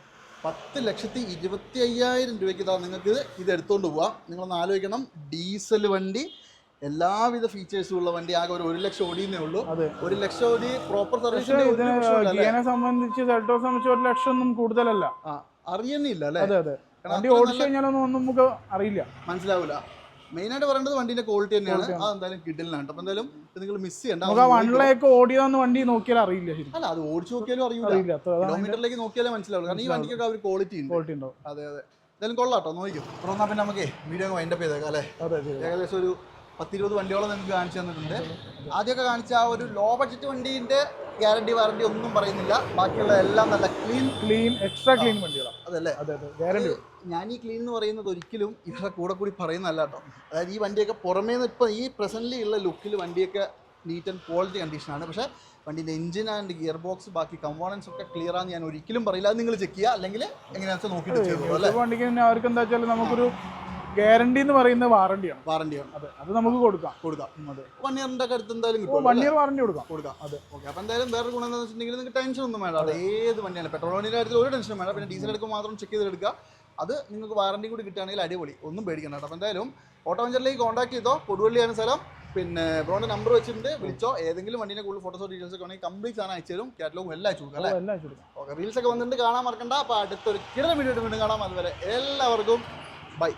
പത്ത് ലക്ഷത്തി ഇരുപത്തി അയ്യായിരം രൂപയ്ക്ക് ഇതാ നിങ്ങൾക്ക് ഇത് എടുത്തുകൊണ്ട് പോവാം. നിങ്ങളൊന്ന് ആലോചിക്കണം. ഡീസൽ വണ്ടി എല്ലാവിധ ഫീച്ചേഴ്സും ഉള്ള വണ്ടി ആകെ ഒരു ഒരു ലക്ഷം ഓടിയെന്നേ ഉള്ളൂ. ഒരു ലക്ഷം ഓടി പ്രോപ്പർ സർവീസ് സർവീസിന്റെ ഒരു ഇതിന് പ്രശ്നമില്ല അല്ലേ? ഗിയനെ സംബന്ധിച്ച് സംബന്ധിച്ച് ഒരു ലക്ഷം ഒന്നും കൂടുതലല്ല. അറിയുന്നില്ല അല്ലേ? വണ്ടി ഓടിച്ചു കഴിഞ്ഞാലൊന്നും ഒന്നും നമുക്ക് അറിയില്ല. മനസ്സിലാവില്ല മെയിനായിട്ട് പറയേണ്ടത് വണ്ടിന്റെ ക്വാളിറ്റി തന്നെയാണ്. അത് എന്തായാലും കിഡിലാണ് അപ്പൊ എന്തായാലും നിങ്ങൾ മിസ് ചെയ്യണ്ട. അത് വണ്ണിലേക്ക് ഓടിയതെന്ന് വണ്ടി നോക്കിയാൽ അറിയില്ല അല്ല അത് ഓടിച്ചു നോക്കിയാലും അറിയില്ല. കിലോമീറ്ററിലേക്ക് നോക്കിയാലേ മനസ്സിലാവുള്ളൂ. കാരണം ഈ വണ്ടിക്കൊക്കെ അവർ ക്വാളിറ്റി ഉണ്ട്. ക്വാളിറ്റി ഉണ്ടാവും. അതെ അതെ. എന്തായാലും കൊള്ളാട്ടോ നോക്കും അപ്പോൾ എന്നാൽ പിന്നെ നമുക്ക് വീഡിയോ വൈൻഡപ്പ് ചെയ്തേക്കാം അല്ലേ? ഏകദേശം ഒരു പത്തിരുപത് വണ്ടിയോളം നിങ്ങൾക്ക് കാണിച്ചു തന്നിട്ടുണ്ട്. ആദ്യമൊക്കെ കാണിച്ച ആ ഒരു ലോ ബഡ്ജറ്റ് വണ്ടീന്റെ ഗ്യാരണ്ടി വാറണ്ടി ഒന്നും പറയുന്നില്ല. ബാക്കിയുള്ള എല്ലാം നല്ല ക്ലീൻ ക്ലീൻ എക്സ്ട്രാ ക്ലീൻ വണ്ടികളാണ്. അതല്ലേ അതെ. അതെ ഗ്യാരണ്ടി ഞാൻ ഈ ക്ലീൻ എന്ന് പറയുന്നത് ഒരിക്കലും ഇവരുടെ കൂടെ കൂടി പറയുന്നതല്ല കേട്ടോ അതായത് ഈ വണ്ടിയൊക്കെ പുറമേ നിന്ന് ഇപ്പം ഈ പ്രസന്റ്ലി ഉള്ള ലുക്കിൽ വണ്ടിയൊക്കെ നീറ്റ് ആൻഡ് ക്വാളിറ്റി കണ്ടീഷനാണ് പക്ഷേ വണ്ടിന്റെ എഞ്ചിൻ ആൻഡ് ഗിയർ ബോക്സ് ബാക്കി കമ്പോണൻസ് ഒക്കെ ക്ലിയർ ആണെന്ന് ഞാൻ ഒരിക്കലും പറയില്ല. അത് നിങ്ങൾ ചെക്ക് ചെയ്യുക. അല്ലെങ്കിൽ എങ്ങനെയാണെന്ന് വെച്ചാൽ നോക്കിയിട്ട് ചെയ്തോളൂ അല്ലേ? വണ്ടിക്ക് അവർക്ക് എന്താ വെച്ചാൽ നമുക്കൊരു ഗ്യാരണ്ടി എന്ന് പറയുന്നത് വാറണ്ടിയാണ് വാറണ്ടിയാണ് അതെ അത് നമുക്ക് കൊടുക്കാം. കൊടുക്കാം. അതെ. വൺ ഇയറിന്റെ അടുത്ത് എന്തായാലും കിട്ടും വൺ ഇയർ വാറണ്ടി കൊടുക്കാം. കൊടുക്കാം. അതെ. ഓക്കെ അപ്പോൾ എന്തായാലും വേറെ ഗുണം എന്താണെന്ന് വെച്ചിട്ടുണ്ടെങ്കിൽ നിങ്ങൾക്ക് ടെൻഷൻ ഒന്നും വേണ്ട. അത് ഏത് വണ്ടിയാണ് പെട്രോൾ വണ്ടിയുടെ കാര്യത്തിൽ ഒരു ടെൻഷനും വേണ്ട. പിന്നെ ഡീസൽ എടുക്കുമ്പോൾ മാത്രം ചെക്ക് ചെയ്തെടുക്കുക അത് നിങ്ങൾക്ക് വാറണ്ടി കൂടി കിട്ടുകയാണെങ്കിൽ അടിപൊളി. ഒന്നും പേടിക്കണ്ട അപ്പോൾ എന്തായാലും ഓട്ടോ വെഞ്ചറിലേക്ക് കോൺടാക്ട് ചെയ്തോ കൊടുവള്ളിയാണ് സ്ഥലം. പിന്നെ ബ്രോന്റെ നമ്പർ വെച്ചിട്ടുണ്ട്. വിളിച്ചോ. ഏതെങ്കിലും വണ്ടിനെ കൂടുതൽ ഫോട്ടോസോ ഡീറ്റെയിൽസ് ഒക്കെ ഉണ്ടെങ്കിൽ കംപ്ലീറ്റ് സാധനം അയച്ചു തരും. കാറ്റലോഗും എല്ലാം അയച്ചു കൊടുക്കാം അല്ലേ? എല്ലാം അയച്ചു കൊടുക്കാം. ഓക്കെ റീൽസ് ഒക്കെ വന്നിട്ട് കാണാൻ മറക്കണ്ട. അപ്പോൾ അടുത്തൊരു കിടന്ന വീഡിയോ വീണ്ടും കാണാം. അതുവരെ എല്ലാവർക്കും ബൈ